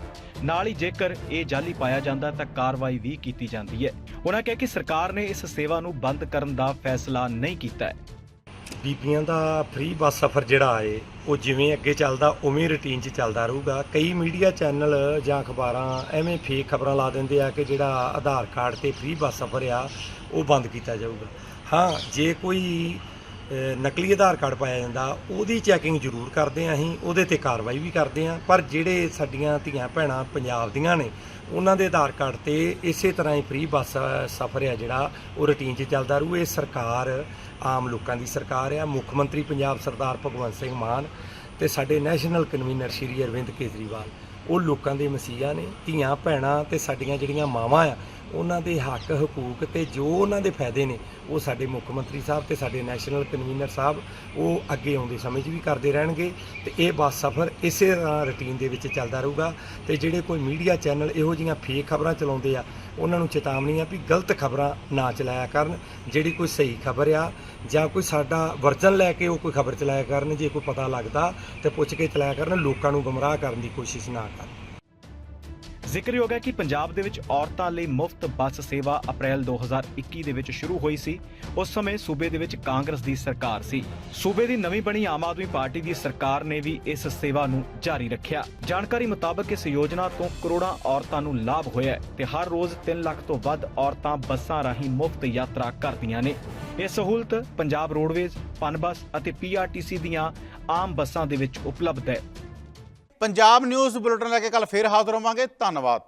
ਨਾਲ ਹੀ ਜੇਕਰ ਇਹ ਜਾਲੀ ਪਾਇਆ ਜਾਂਦਾ ਤਾਂ ਕਾਰਵਾਈ ਵੀ ਕੀਤੀ ਜਾਂਦੀ ਹੈ। ਉਹਨਾਂ ਕਿਹਾ ਕਿ ਸਰਕਾਰ ਨੇ ਇਸ ਸੇਵਾ ਨੂੰ ਬੰਦ ਕਰਨ ਦਾ ਫੈਸਲਾ ਨਹੀਂ ਕੀਤਾ ਹੈ। ਬੀਬੀਆਂ ਦਾ ਫ੍ਰੀ ਬੱਸ ਸਫ਼ਰ ਜਿਹੜਾ ਏ ਉਹ ਜਿਵੇਂ ਅੱਗੇ ਚੱਲਦਾ, ਉਵੇਂ ਰੁਟੀਨ 'ਚ ਚੱਲਦਾ ਰਹੂਗਾ। ਕਈ ਮੀਡੀਆ ਚੈਨਲ ਜਾਂ ਅਖਬਾਰਾਂ ਐਵੇਂ ਫੇਕ ਖਬਰਾਂ ਲਾ ਦਿੰਦੇ ਆ ਕਿ ਜਿਹੜਾ ਆਧਾਰ ਕਾਰਡ ਤੇ ਫ੍ਰੀ ਬੱਸ ਸਫ਼ਰ ਆ, ਉਹ ਬੰਦ ਕੀਤਾ ਜਾਊਗਾ। ਹਾਂ, ਜੇ ਕੋਈ ਨਕਲੀ ਆਧਾਰ ਕਾਰਡ ਪਾਇਆ ਜਾਂਦਾ, ਉਹਦੀ ਚੈਕਿੰਗ ਜ਼ਰੂਰ ਕਰਦੇ ਹਾਂ ਅਸੀਂ, ਉਹਦੇ ਤੇ ਕਾਰਵਾਈ ਵੀ ਕਰਦੇ ਹਾਂ ਪਰ ਜਿਹੜੇ ਸਾਡੀਆਂ ਧੀਆਂ ਭੈਣਾਂ ਪੰਜਾਬ ਦੀਆਂ ਨੇ ਉਹਨਾਂ ਦੇ ਆਧਾਰ ਕਾਰਡ ਤੇ ਇਸੇ ਤਰ੍ਹਾਂ ਹੀ ਫ੍ਰੀ ਬੱਸ ਸਫ਼ਰ ਆ ਜਿਹੜਾ, ਉਹ ਰੁਟੀਨ 'ਚ ਚੱਲਦਾ ਰਹੂ। ਇਹ ਸਰਕਾਰ, ਆਮ ਲੋਕਾਂ ਦੀ ਸਰਕਾਰ ਆ। ਮੁੱਖ ਮੰਤਰੀ ਪੰਜਾਬ ਸਰਦਾਰ ਭਗਵੰਤ ਸਿੰਘ ਮਾਨ ਤੇ ਸਾਡੇ ਨੈਸ਼ਨਲ ਕਨਵੀਨਰ ਸ਼੍ਰੀ ਅਰਵਿੰਦ ਕੇਜਰੀਵਾਲ। ਉਹ ਲੋਕਾਂ ਦੇ ਮਸੀਹਾ ਨੇ, ਧੀਆਂ, ਭੈਣਾਂ ਤੇ ਸਾਡੀਆਂ ਜਿਹੜੀਆਂ ਮਾਵਾਂ ਆ ਉਹਨਾਂ ਦੇ ਹੱਕ, ਹਕੂਕ ਤੇ ਜੋ ਉਹਨਾਂ ਦੇ ਫਾਇਦੇ ਨੇ, ਉਹ ਸਾਡੇ ਮੁੱਖ ਮੰਤਰੀ ਸਾਹਿਬ ਤੇ ਸਾਡੇ ਨੈਸ਼ਨਲ ਕਨਵੀਨਰ ਸਾਹਿਬ, ਉਹ ਅੱਗੇ ਆਉਂਦੇ ਸਮੇਂ 'ਚ ਵੀ ਕਰਦੇ ਰਹਿਣਗੇ ਤੇ ਇਹ ਬੱਸ ਸਫ਼ਰ ਇਸੇ ਤਰ੍ਹਾਂ ਰੁਟੀਨ ਦੇ ਵਿੱਚ ਚੱਲਦਾ ਰਹੂਗਾ ਤੇ ਜਿਹੜੇ ਕੋਈ ਮੀਡੀਆ ਚੈਨਲ ਇਹੋ ਜਿਹੀਆਂ ਫੇਕ ਖਬਰਾਂ ਚਲਾਉਂਦੇ ਆ, ਉਹਨਾਂ ਨੂੰ ਚੇਤਾਵਨੀ ਆ ਵੀ ਗਲਤ ਖਬਰਾਂ ਨਾ ਚਲਾਇਆ ਕਰਨ, ਜਿਹੜੀ ਕੋਈ ਸਹੀ ਖਬਰ ਆ ਜਾਂ ਕੋਈ ਸਾਡਾ ਵਰਜਨ ਲੈ ਕੇ ਉਹ ਕੋਈ ਖਬਰ ਚਲਾਇਆ ਕਰਨ, ਜੇ ਕੋਈ ਪਤਾ ਲੱਗਦਾ ਤੇ ਪੁੱਛ ਕੇ ਚਲਾਇਆ ਕਰਨ, ਲੋਕਾਂ ਨੂੰ ਗਮਰਾਹ ਕਰਨ ਦੀ ਕੋਸ਼ਿਸ਼ ਨਾ ਕਰਨ। ਜ਼ਿਕਰਯੋਗ ਹੈ ਕਿ ਪੰਜਾਬ ਦੇ ਵਿੱਚ ਔਰਤਾਂ ਲਈ ਮੁਫਤ ਬੱਸ ਸੇਵਾ ਅਪ੍ਰੈਲ 2021 ਦੇ ਵਿੱਚ ਸ਼ੁਰੂ ਹੋਈ ਸੀ। ਉਸ ਸਮੇਂ ਸੂਬੇ ਦੇ ਵਿੱਚ ਕਾਂਗਰਸ ਦੀ ਸਰਕਾਰ ਸੀ। ਸੂਬੇ ਦੀ ਨਵੀਂ ਬਣੀ ਆਮ ਆਦਮੀ ਪਾਰਟੀ ਦੀ ਸਰਕਾਰ ਨੇ ਵੀ ਇਸ ਸੇਵਾ ਨੂੰ ਜਾਰੀ ਰੱਖਿਆ। ਜਾਣਕਾਰੀ ਮੁਤਾਬਕ ਇਸ ਯੋਜਨਾ ਤੋਂ ਕਰੋੜਾਂ ਔਰਤਾਂ ਨੂੰ ਲਾਭ ਹੋਇਆ ਹੈ ਤੇ ਹਰ ਰੋਜ਼ 3 ਲੱਖ ਤੋਂ ਵੱਧ ਔਰਤਾਂ ਬੱਸਾਂ ਰਾਹੀਂ ਮੁਫਤ ਯਾਤਰਾ ਕਰਦੀਆਂ ਨੇ। ਇਹ ਸਹੂਲਤ ਪੰਜਾਬ ਰੋਡਵੇਜ਼, ਪਨਬੱਸ ਅਤੇ ਪੀਆਰਟੀਸੀ ਦੀਆਂ ਆਮ ਬੱਸਾਂ ਦੇ ਵਿੱਚ ਉਪਲਬਧ ਹੈ। ਪੰਜਾਬ ਨਿਊਜ਼ ਬੁਲੇਟਿਨ ਲੈ ਕੇ ਕੱਲ ਫੇਰ ਹਾਜ਼ਰ ਹੋਵਾਂਗੇ। ਧੰਨਵਾਦ।